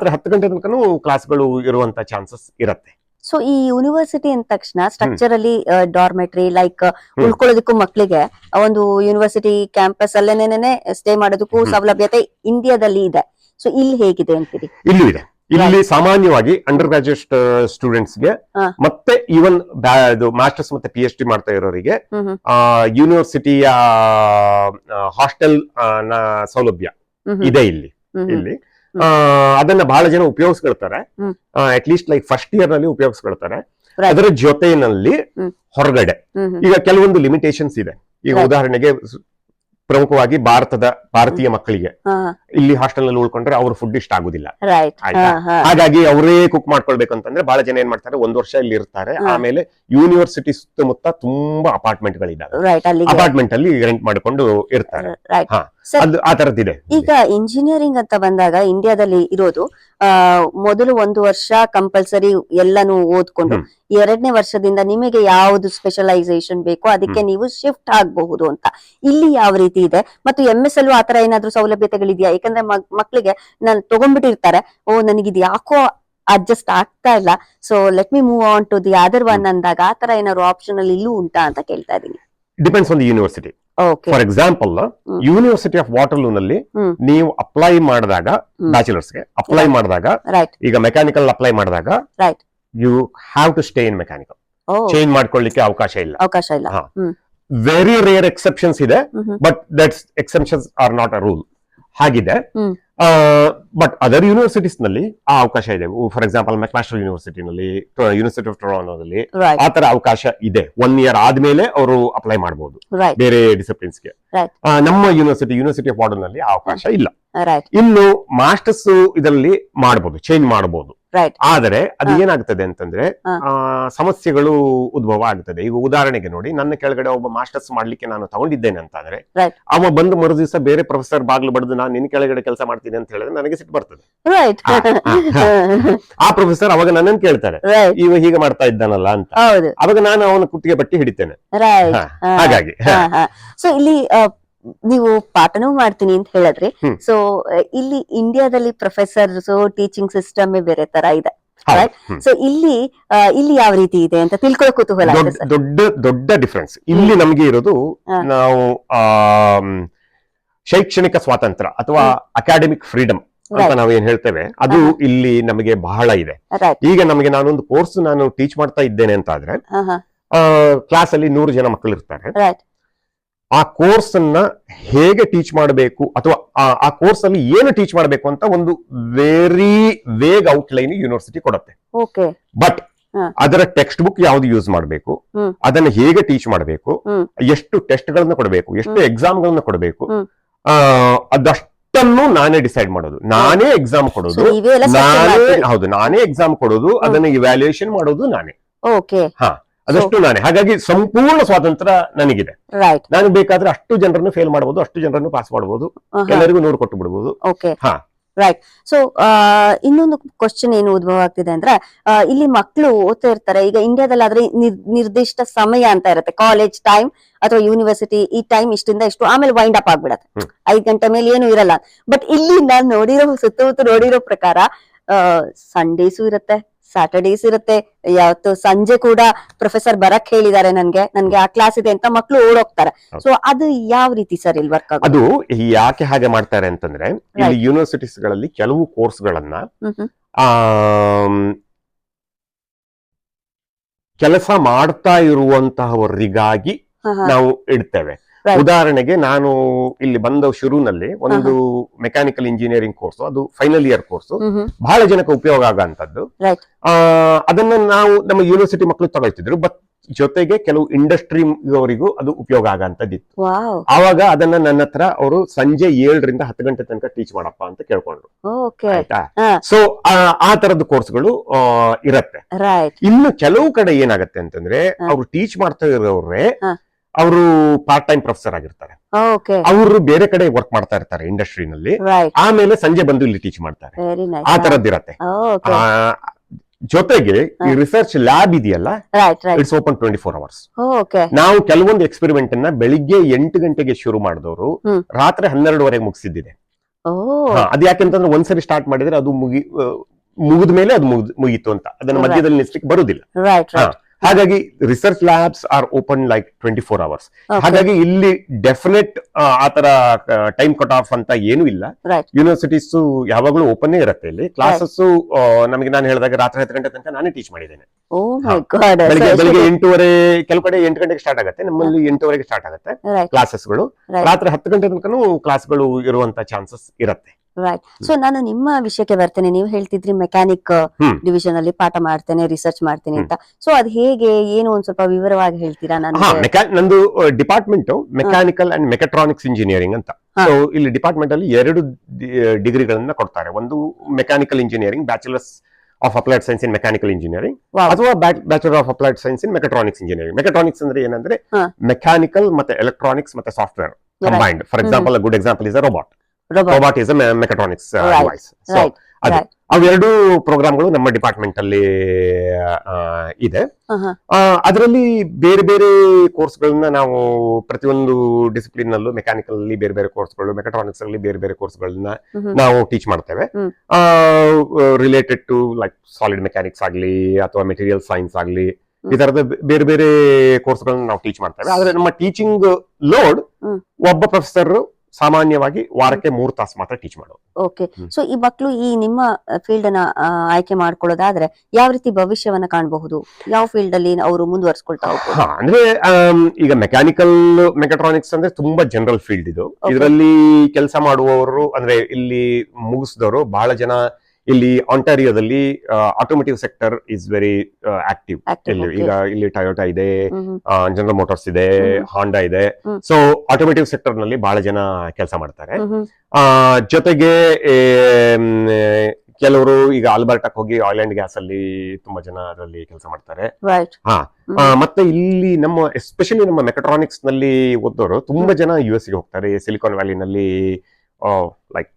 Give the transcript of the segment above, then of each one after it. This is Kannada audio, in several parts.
ರಾತ್ರಿ ಹತ್ತು ಗಂಟೆ ತನಕನೂ ಕ್ಲಾಸ್ಗಳು ಇರುವಂತ ಚಾನ್ಸಸ್ ಇರುತ್ತೆ. ಸೊ ಈ ಯೂನಿವರ್ಸಿಟಿ ಅಂದ ತಕ್ಷಣ ಸ್ಟ್ರಕ್ಚರ್ ಅಲ್ಲಿ ಡಾರ್ಮೆಟ್ರಿ ಲೈಕ್. ಉಳ್ಕೊಳ್ಳೋದಕ್ಕೂ ಮಕ್ಕಳಿಗೆ ಒಂದು ಯೂನಿವರ್ಸಿಟಿ ಕ್ಯಾಂಪಸ್ ಅಲ್ಲೇನೆ ಸ್ಟೇ ಮಾಡೋದಕ್ಕೂ ಸೌಲಭ್ಯತೆ ಇಂಡಿಯಾದಲ್ಲಿ ಇದೆ. ಸೊ ಇಲ್ಲಿ ಹೇಗಿದೆ ಅಂತೀರಿ? ಇಲ್ಲೂ ಇದೆ. ಇಲ್ಲಿ ಸಾಮಾನ್ಯವಾಗಿ ಅಂಡರ್ ಗ್ರಾಜುಯೇಟ್ ಸ್ಟೂಡೆಂಟ್ಸ್ಗೆ. ಮತ್ತೆ ಈವನ್ ಮಾಸ್ಟರ್ಸ್ ಮತ್ತೆ ಪಿ ಎಚ್ ಡಿ ಮಾಡ್ತಾ ಇರೋರಿಗೆ ಯೂನಿವರ್ಸಿಟಿಯ ಹಾಸ್ಟೆಲ್ ಸೌಲಭ್ಯ. ಇದೆ ಇಲ್ಲಿ. ಇಲ್ಲಿ. ಅದನ್ನ ಬಹಳ ಜನ ಉಪಯೋಗಿಸ್ಕೊಳ್ತಾರೆ. ಅಟ್ ಲೀಸ್ಟ್ ಲೈಕ್ ಫಸ್ಟ್ ಇಯರ್ನಲ್ಲಿ ಉಪಯೋಗಿಸ್ಕೊಳ್ತಾರೆ. ಅದರ ಜೊತೆಯಲ್ಲಿ ಹೊರಗಡೆ. ಈಗ ಕೆಲವೊಂದು ಲಿಮಿಟೇಷನ್ಸ್ ಇದೆ. ಈಗ ಉದಾಹರಣೆಗೆ ಪ್ರಮುಖವಾಗಿ ಭಾರತದ ಭಾರತೀಯ ಮಕ್ಕಳಿಗೆ. ಇಲ್ಲಿ ಹಾಸ್ಟೆಲ್ನಲ್ಲಿ ಉಳ್ಕೊಂಡ್ರೆ ಅವ್ರ ಫುಡ್ ಇಷ್ಟ ಆಗುದಿಲ್ಲ. ಆಯ್ತಾ? ಹಾಗಾಗಿ ಅವರೇ ಕುಕ್ ಮಾಡ್ಕೊಳ್ಬೇಕು ಅಂತಂದ್ರೆ ಬಹಳ ಜನ ಏನ್ ಮಾಡ್ತಾರೆ ಒಂದ್ ವರ್ಷ ಇಲ್ಲಿ ಇರ್ತಾರೆ. ಆಮೇಲೆ ಯೂನಿವರ್ಸಿಟಿ ಸುತ್ತಮುತ್ತ ತುಂಬಾ ಅಪಾರ್ಟ್ಮೆಂಟ್ ಗಳಿದ್ದಾವೆ ಅಪಾರ್ಟ್ಮೆಂಟ್ ಅಲ್ಲಿ ರೆಂಟ್ ಮಾಡ್ಕೊಂಡು ಇರ್ತಾರೆ. ಅದು ಆ ತರದಿದೆ ಈಗ ಇಂಜಿನಿಯರಿಂಗ್ ಅಂತ ಬಂದಾಗ ಇಂಡಿಯಾದಲ್ಲಿ ಇರೋದು ಮೊದಲು ಒಂದು ವರ್ಷ ಕಂಪಲ್ಸರಿ ಎಲ್ಲಾನು ಓದ್ಕೊಂಡು. ಎರಡನೇ ವರ್ಷದಿಂದ ನಿಮಗೆ ಯಾವ್ದು ಸ್ಪೆಷಲೈಸೇಷನ್ ಬೇಕೋ ಅದಕ್ಕೆ ನೀವು ಶಿಫ್ಟ್ ಆಗಬಹುದು ಅಂತ. ಇಲ್ಲಿ ಯಾವ ರೀತಿ ಇದೆ? ಮತ್ತು ಎಂ ಎಸ್ ಅಲ್ಲೂ ಆತರ ಏನಾದ್ರೂ ಸೌಲಭ್ಯತೆಗಳಿದೆಯಾ? ಯಾಕಂದ್ರೆ ಮಕ್ಳಿಗೆ ನಾನು ತಗೊಂಡ್ಬಿಟ್ಟಿರ್ತಾರೆ. ಓ ನನಗಿದ್ ಯಾಕೋ ಅಡ್ಜಸ್ಟ್ ಆಗ್ತಾ ಇಲ್ಲ. So let me move on to the other one ಅಂದಾಗ ಆತರ ಏನಾದ್ರು ಆಪ್ಷನ್ ಅಲ್ಲಿ ಇಲ್ಲೂ ಉಂಟಾ ಅಂತ ಕೇಳ್ತಾ ಇದೀನಿ. Depends on the university for example university of ವಾಟರ್ನಲ್ಲಿ ಹ್ಮ್. ನೀವು ಅಪ್ಲೈ ಮಾಡಿದಾಗ ಹ್ಮ್. ಬ್ಯಾಚುಲರ್ಸ್ಗೆ ಅಪ್ಲೈ ಮಾಡಿದಾಗ ರೈಟ್ ಈಗ ಮೆಕ್ಯಾನಿಕಲ್ ಅಪ್ಲೈ ಮಾಡಿದಾಗ right you have to stay in mechanical change ಮಾಡ್ಕೊಳ್ಳಿಕ್ಕೆ ಅವಕಾಶ ಇಲ್ಲ. ಅವಕಾಶ ಇಲ್ಲ. ವೆರಿ ರೇರ್ ಎಕ್ಸೆಪ್ಷನ್ಸ್ ಇದೆ. But that's exceptions are not a rule ಹಾಗಿದೆ. ಬಟ್ ಅದರ್ ಯೂನಿವರ್ಸಿಟೀಸ್ನಲ್ಲಿ ಆ ಅವಕಾಶ ಇದೆ. ಫಾರ್ ಎಕ್ಸಾಂಪಲ್ ಮೆಕ್ಮಾಸ್ಟರ್ ಯೂನಿವರ್ಸಿಟಿನಲ್ಲಿ ಯೂನಿವರ್ಸಿಟಿ ಆಫ್ ಟೊರಾನೋದಲ್ಲಿ ಅಲ್ಲಿ ಆ ತರ ಅವಕಾಶ ಇದೆ. ಒನ್ ಇಯರ್ ಆದ್ಮೇಲೆ ಅವರು ಅಪ್ಲೈ ಮಾಡಬಹುದು ಬೇರೆ ಡಿಸಿಪ್ಲಿನ್ಸ್ಗೆ. ನಮ್ಮ ಯೂನಿವರ್ಸಿಟಿ ಯೂನಿವರ್ಸಿಟಿ ಆಫ್ನಲ್ಲಿ ಆ ಅವಕಾಶ ಇಲ್ಲ. ಇನ್ನು ಮಾಸ್ಟರ್ಸ್ ಇದರಲ್ಲಿ ಮಾಡಬಹುದು ಚೇಂಜ್ ಮಾಡಬಹುದು ಆದರೆ ಅದು. ಏನಾಗ್ತದೆ ಅಂತಂದ್ರೆ ಸಮಸ್ಯೆಗಳು ಉದ್ಭವ ಆಗ್ತದೆ. ಈಗ ಉದಾಹರಣೆಗೆ ನೋಡಿ ನನ್ನ ಕೆಳಗಡೆ ಒಬ್ಬ ಮಾಸ್ಟರ್ಸ್ ಮಾಡ್ಲಿಕ್ಕೆ ನಾನು ತಗೊಂಡಿದ್ದೇನೆ ಅಂತಂದ್ರೆ. ಅವ ಬಂದು ಮರು ದಿವಸ ಬೇರೆ ಪ್ರೊಫೆಸರ್ ಬಾಗ್ಲು ಬಡ್ದು ನಾನು ನಿನ್ನ ಕೆಳಗಡೆ ಕೆಲಸ ಮಾಡ್ತೀನಿ ಅಂತ ಹೇಳಿದ್ರೆ ನನಗೆ ಸಿಟ್ಟು ಬರ್ತದೆ. ಆ ಪ್ರೊಫೆಸರ್ ಅವಾಗ ನನ್ನನ್ನು ಕೇಳ್ತಾರೆ. ಇವ ಹೀಗೆ ಮಾಡ್ತಾ ಇದ್ದಾನಲ್ಲ ಅಂತ. ಅವಾಗ ನಾನು ಅವನ ಕುಟ್ಟಿಗೆ ಬಟ್ಟಿ ಹಿಡಿತೇನೆ. ಹಾಗಾಗಿ. ಸೊ ಇಲ್ಲಿ ನೀವು ಪಾಠನೂ ಮಾಡ್ತೀನಿ ಅಂತ ಹೇಳಿದ್ರಿ. ಸೊ ಇಲ್ಲಿ ಇಂಡಿಯಾದಲ್ಲಿ ಪ್ರೊಫೆಸರ್ಸ್ ಟೀಚಿಂಗ್ ಸಿಸ್ಟಮ್ ಬೇರೆ ತರ ಇದೆ. ಸೊ ಇಲ್ಲಿ ಇಲ್ಲಿ ಯಾವ ರೀತಿ ಇದೆ ಅಂತ ತಿಳ್ಕೊಳ್ಳೋ ಕುತೂಹಲ ದೊಡ್ಡ ದೊಡ್ಡ ಡಿಫ್ರೆನ್ಸ್ ಇಲ್ಲಿ ನಮಗೆ ಇರೋದು ನಾವು ಶೈಕ್ಷಣಿಕ ಸ್ವಾತಂತ್ರ್ಯ ಅಥವಾ ಅಕಾಡೆಮಿಕ್ ಫ್ರೀಡಮ್ ಅಂತ ನಾವು ಏನ್ ಹೇಳ್ತೇವೆ ಅದು ಇಲ್ಲಿ ನಮಗೆ ಬಹಳ ಇದೆ. ಈಗ ನಮಗೆ ನಾನೊಂದು ಕೋರ್ಸ್ ನಾನು ಟೀಚ್ ಮಾಡ್ತಾ ಇದ್ದೇನೆ ಅಂತ ಆದ್ರೆ ಕ್ಲಾಸ್ ಅಲ್ಲಿ ನೂರು ಜನ ಮಕ್ಕಳು ಇರ್ತಾರೆ ಆ ಕೋರ್ಸ್ ಅನ್ನ ಹೇಗೆ ಟೀಚ್ ಮಾಡಬೇಕು ಅಥವಾ ಆ- ಕೋರ್ಸಲ್ಲಿ ಕೋರ್ಸ್ ಅಲ್ಲಿ ಏನು ಟೀಚ್ ಮಾಡಬೇಕು ಅಂತ ಒಂದು ವೆರಿ ವೇಗ್ ಔಟ್ಲೈನ್ ಯೂನಿವರ್ಸಿಟಿ ಕೊಡುತ್ತೆ. ಬಟ್ ಅದರ ಟೆಕ್ಸ್ಟ್ ಬುಕ್ ಯಾವ್ದು ಯೂಸ್ ಮಾಡಬೇಕು ಅದನ್ನ ಹೇಗೆ ಟೀಚ್ ಮಾಡಬೇಕು ಎಷ್ಟು ಟೆಸ್ಟ್ ಗಳನ್ನ ಕೊಡಬೇಕು ಎಷ್ಟು. ಎಕ್ಸಾಮ್ ಗಳನ್ನ ಕೊಡಬೇಕು ಅದಷ್ಟನ್ನು ನಾನೇ ಡಿಸೈಡ್ ಮಾಡೋದು. ನಾನೇ ಎಕ್ಸಾಮ್ ಕೊಡೋದು ನಾನೇ ಹೌದು ನಾನೇ ಎಕ್ಸಾಮ್ ಕೊಡೋದು ಅದನ್ನ ಇವ್ಯಾಲ್ಯೂಯೇಷನ್ ಮಾಡೋದು ನಾನೇ. ಓಕೆ. ಅದಷ್ಟು ನಾನೇ. ಹಾಗಾಗಿ ಸಂಪೂರ್ಣ ಸ್ವಾತಂತ್ರ್ಯ ನನಗಿದೆ. ರೈಟ್ ನಾನು ಬೇಕಾದ್ರೆ ಅಷ್ಟು ಜನರನ್ನು ಫೇಲ್ ಮಾಡಬಹುದು ಅಷ್ಟು ಜನರನ್ನು ಪಾಸ್ ಮಾಡಬಹುದು ಎಲ್ಲರಿಗೂ ನೂರು ಕೊಟ್ಟು ಬಿಡಬಹುದು ಓಕೆ ಹಾ. ರೈಟ್ ಸೊ ಇನ್ನೊಂದು ಕ್ವಶನ್ ಏನು ಉದ್ಭವ ಆಗ್ತಿದೆ ಅಂದ್ರೆ ಇಲ್ಲಿ ಮಕ್ಕಳು ಓದ್ತಾ ಇರ್ತಾರೆ. ಈಗ ಇಂಡಿಯಾದಲ್ಲಿ ಆದ್ರೆ ನಿರ್ದಿಷ್ಟ ಸಮಯ ಅಂತ ಇರುತ್ತೆ. ಕಾಲೇಜ್ ಟೈಮ್ ಅಥವಾ ಯೂನಿವರ್ಸಿಟಿ ಈ ಟೈಮ್ ಇಷ್ಟಿಂದ ಇಷ್ಟು ಆಮೇಲೆ ವೈಂಡ್ ಅಪ್ ಆಗ್ಬಿಡತ್ತೆ. ಐದ್ ಗಂಟೆ ಮೇಲೆ ಏನು ಇರಲ್ಲ. ಬಟ್ ಇಲ್ಲಿ ನಾನು ನೋಡಿರೋ ಸುತ್ತಮುತ್ತ ನೋಡಿರೋ ಪ್ರಕಾರ ಸಂಡೇಸು ಇರುತ್ತೆ. ಸ್ಯಾಟರ್ಡೇಸ್ ಇರುತ್ತೆ ಯಾವತ್ತು ಸಂಜೆ ಕೂಡ ಪ್ರೊಫೆಸರ್ ಬರಕ್ ಹೇಳಿದ್ದಾರೆ ನನ್ಗೆ ನನ್ಗೆ ಆ ಕ್ಲಾಸ್ ಇದೆ ಅಂತ ಮಕ್ಳು ಓಡೋಗ್ತಾರೆ. ಸೊ ಅದು ಯಾವ ರೀತಿ ಸರ್ ಇಲ್ಲಿ ವರ್ಕ್ ಅದು ಯಾಕೆ ಹಾಗೆ ಮಾಡ್ತಾರೆ ಅಂತಂದ್ರೆ ಇಲ್ಲಿ ಯೂನಿವರ್ಸಿಟೀಸ್ಗಳಲ್ಲಿ ಕೆಲವು ಕೋರ್ಸ್ ಗಳನ್ನ ಕೆಲಸ ಮಾಡ್ತಾ ಇರುವಂತಹವರಿಗಾಗಿ. ನಾವು ಇಡ್ತೇವೆ. ಉದಾಹರಣೆಗೆ ನಾನು ಇಲ್ಲಿ ಬಂದ ಶುರುನಲ್ಲಿ ಒಂದು ಮೆಕ್ಯಾನಿಕಲ್ ಇಂಜಿನಿಯರಿಂಗ್ ಕೋರ್ಸ್ ಅದು ಫೈನಲ್ ಇಯರ್ ಕೋರ್ಸ್ ಬಹಳ ಜನಕ್ಕೆ ಉಪಯೋಗ ಆಗಂತದ್ದು Right. ಆ ಅದನ್ನ ನಾವು ನಮ್ಮ ಯೂನಿವರ್ಸಿಟಿ ಮಕ್ಕಳು ತಗೊಳ್ತಿದ್ರು ಬಟ್ ಜೊತೆಗೆ ಕೆಲವು ಇಂಡಸ್ಟ್ರಿ ಅವರಿಗೂ ಅದು ಉಪಯೋಗ ಆಗಂತದ್ದಿತ್ತು ಆವಾಗ ಅದನ್ನ ನನ್ನ ಹತ್ರ ಅವರು ಸಂಜೆ ಏಳರಿಂದ ಹತ್ತು ಗಂಟೆ ತನಕ ಟೀಚ್ ಮಾಡಪ್ಪ ಅಂತ ಕೇಳ್ಕೊಂಡ್ರು. ಆಯ್ತಾ? ಸೊ ಆ ತರದ ಕೋರ್ಸ್ಗಳು ಇರತ್ತೆ. ಇನ್ನು ಕೆಲವು ಕಡೆ ಏನಾಗತ್ತೆ ಅಂತಂದ್ರೆ. ಅವ್ರು ಟೀಚ್ ಮಾಡ್ತಾ ಇರೋರೇ. ಅವರು ಪಾರ್ಟ್ ಟೈಮ್ ಪ್ರೊಫೆಸರ್ ಆಗಿರ್ತಾರೆ. ಓಕೆ ಅವರು ಬೇರೆ ಕಡೆ ವರ್ಕ್ ಮಾಡ್ತಾ ಇರ್ತಾರೆ ಇಂಡಸ್ಟ್ರಿನಲ್ಲಿ ಆಮೇಲೆ ಸಂಜೆ ಬಂದು ಇಲ್ಲಿ ಟೀಚ್ ಮಾಡ್ತಾರೆ. ಆ ತರದ್ದಿರತ್ತೆ ಓಕೆ ಜೊತೆಗೆ ಈ ರಿಸರ್ಚ್ ಲ್ಯಾಬ್ ಇದೆಯಲ್ಲ? It's open twenty four hours okay ನಾವು ಕೆಲವೊಂದು ಎಕ್ಸ್ಪೆರಿಮೆಂಟ್ ಅನ್ನ ಬೆಳಿಗ್ಗೆ ಎಂಟು ಗಂಟೆಗೆ ಶುರು ಮಾಡಿದವರು. ರಾತ್ರಿ ಹನ್ನೆರಡುವರೆಗೆ ಮುಗಿಸಿದ್ದಿದೆ. ಹಾ, ಅದು ಯಾಕೆಂತಂದ್ರೆ ಒಂದ್ಸರಿ ಸ್ಟಾರ್ಟ್ ಮಾಡಿದ್ರೆ ಅದು ಮುಗಿ ಮುಗಿದ ಮೇಲೆ ಅದು ಮುಗಿದ್ ಮುಗೀತು ಅಂತ. ಅದನ್ನ ಮಧ್ಯದಲ್ಲಿ ನಿಲ್ಸ್ಲಿಕ್ಕೆ ಬರುದಿಲ್ಲ. ರೈಟ್ ಹಾ. ರೈಟ್ ಹಾಗಾಗಿ research labs are open like twenty four hours ಹಾಗಾಗಿ ಇಲ್ಲಿ ಡೆಫಿನೆಟ್ ಆತರ ಟೈಮ್ ಕಟ್ ಆಫ್ ಅಂತ ಏನು ಇಲ್ಲ. ಯೂನಿವರ್ಸಿಟೀಸ್ ಯಾವಾಗಲೂ ಓಪನ್ ಇರುತ್ತೆ ಇಲ್ಲಿ. ಕ್ಲಾಸಸ್ ನಮಗೆ ನಾನು ಹೇಳಿದಾಗ ರಾತ್ರಿ ಹತ್ತು ಗಂಟೆ ತನಕ ನಾನೇ ಟೀಚ್ ಮಾಡಿದ್ದೇನೆ. ಗಾಡ್ ಬೆಳಿಗ್ಗೆ ಬೆಳಿಗ್ಗೆ ಎಂಟೂವರೆ ಕೆಲವು ಕಡೆ ಎಂಟು ಗಂಟೆಗೆ ಸ್ಟಾರ್ಟ್ ಆಗುತ್ತೆ. ನಮ್ಮಲ್ಲಿ ಎಂಟೂವರೆಗೆ ಸ್ಟಾರ್ಟ್ ಆಗುತ್ತೆ ಕ್ಲಾಸಸ್ಗಳು ರಾತ್ರಿ ಹತ್ತು ಗಂಟೆ ತನಕನೂ ಕ್ಲಾಸ್ಗಳು ಇರುವಂತ ಚಾನ್ಸಸ್ ಇರುತ್ತೆ. ರೈಟ್ ಸೊ ನಾನು ನಿಮ್ಮ ವಿಷಯಕ್ಕೆ ಬರ್ತೇನೆ. ನೀವು ಹೇಳ್ತಿದ್ರಿ ಮೆಕ್ಯಾನಿಕ್ ಡಿವಿಷನ್ ಅಲ್ಲಿ ಪಾಠ ಮಾಡ್ತೇನೆ ರಿಸರ್ಚ್ ಮಾಡ್ತೇನೆ ಅಂತ. ಸೊ ಅದು ಹೇಗೆ ಏನು ಒಂದ್ ಸ್ವಲ್ಪ ವಿವರವಾಗಿ ಹೇಳ್ತೀರಾ ನಾನು ನಂದು department mechanical and mechatronics engineering ಅಂತ. ಸೊ ಇಲ್ಲಿ ಡಿಪಾರ್ಟ್ಮೆಂಟ್ ಅಲ್ಲಿ ಎರಡು ಡಿಗ್ರಿಗಳನ್ನ ಕೊಡ್ತಾರೆ. ಒಂದು mechanical engineering bachelors of applied science in mechanical engineering. ಅಥವಾ bachelor of applied science in mechatronics engineering mechatronics ಅಂದ್ರೆ ಏನಂದ್ರೆ. ಮೆಕ್ಯಾನಿಕಲ್ ಮತ್ತೆ ಎಲೆಕ್ಟ್ರಾನಿಕ್ಸ್ ಮತ್ತೆ software combined for example good example is a robot robot robot is mechatronics ಅದು. ಅವೆರಡು ಪ್ರೋಗ್ರಾಮ್ಗಳು ನಮ್ಮ ಡಿಪಾರ್ಟ್ಮೆಂಟ್ ಅಲ್ಲಿ ಇದೆ. ಅದರಲ್ಲಿ ಬೇರೆ ಬೇರೆ ಕೋರ್ಸ್ಗಳನ್ನ ನಾವು ಪ್ರತಿಯೊಂದು ಡಿಸಿಪ್ಲಿನ್ ಅಲ್ಲೂ ಮೆಕ್ಯಾನಿಕಲ್ ಅಲ್ಲಿ ಬೇರೆ ಬೇರೆ ಕೋರ್ಸ್ಗಳು ಮೆಕಾಟ್ರಾನಿಕ್ಸ್ ಅಲ್ಲಿ ಬೇರೆ ಬೇರೆ ಕೋರ್ಸ್ಗಳನ್ನ ನಾವು ಟೀಚ್ ಮಾಡ್ತೇವೆ. Related to like solid mechanics ಆಗ್ಲಿ ಅಥವಾ ಮೆಟೀರಿಯಲ್ ಸೈನ್ಸ್ ಆಗ್ಲಿ. ಈ ತರದ ಬೇರೆ ಬೇರೆ ಕೋರ್ಸ್ಗಳನ್ನ ನಾವು ಟೀಚ್ ಮಾಡ್ತೇವೆ. ಆದ್ರೆ ನಮ್ಮ ಟೀಚಿಂಗ್ ಲೋಡ್ ಒಬ್ಬ ಪ್ರೊಫೆಸರ್ ಸಾಮಾನ್ಯವಾಗಿ ವಾರಕ್ಕೆ ಮೂರು ತಾಸು ಮಾತ್ರ ಟೀಚ್ ಮಾಡೋದು. ಓಕೆ. ಸೊ ಈ ಮಕ್ಕಳು ಈ ನಿಮ್ಮ ಫೀಲ್ಡ್ ಅನ್ನ ಆಯ್ಕೆ ಮಾಡ್ಕೊಳ್ಳೋದಾದ್ರೆ ಯಾವ ರೀತಿ ಭವಿಷ್ಯವನ್ನ ಕಾಣಬಹುದು? ಯಾವ ಫೀಲ್ಡ್ ಅಲ್ಲಿ ಅವರು ಮುಂದುವರ್ಸ್ಕೊಳ್ತಾ ಹೋಗ್ಬೋದು? ಅಂದ್ರೆ ಈಗ ಮೆಕ್ಯಾನಿಕಲ್ ಮೆಕಾಟ್ರಾನಿಕ್ಸ್ ಅಂದ್ರೆ ತುಂಬಾ ಜನರಲ್ ಫೀಲ್ಡ್ ಇದು. ಇದರಲ್ಲಿ ಕೆಲಸ ಮಾಡುವವರು ಅಂದ್ರೆ ಇಲ್ಲಿ ಮುಗಿಸಿದವರು ಬಹಳ ಜನ ಇಲ್ಲಿ ಆಂಟಾರಿಯೋದಲ್ಲಿ automotive sector is very active ಇಲ್ಲಿ ಈಗ ಇಲ್ಲಿ ಟಯೋಟಾ ಇದೆ. ಜನರಲ್ ಮೋಟಾರ್ಸ್ ಇದೆ. ಹಾಂಡಾ ಇದೆ. ಸೊ ಆಟೋಮೋಟಿವ್ ಸೆಕ್ಟರ್ನಲ್ಲಿ ಬಹಳ ಜನ ಕೆಲಸ ಮಾಡ್ತಾರೆ ಜೊತೆಗೆ ಕೆಲವರು ಈಗ ಆಲ್ಬರ್ಟಕ್ ಹೋಗಿ ಆಯಿಲ್ ಅಂಡ್ ಗ್ಯಾಸ್ ಅಲ್ಲಿ ತುಂಬಾ ಜನ ಅದರಲ್ಲಿ ಕೆಲಸ ಮಾಡ್ತಾರೆ ಹಾ. ಮತ್ತೆ ಇಲ್ಲಿ ನಮ್ಮ ಎಸ್ಪೆಷಲಿ ನಮ್ಮ ಮೆಕಟ್ರಾನಿಕ್ಸ್ನಲ್ಲಿ ಓದೋರು ತುಂಬಾ ಜನ ಯು ಎಸ್ಗೆ ಹೋಗ್ತಾರೆ ಸಿಲಿಕಾನ್ ವ್ಯಾಲಿನಲ್ಲಿ ಲೈಕ್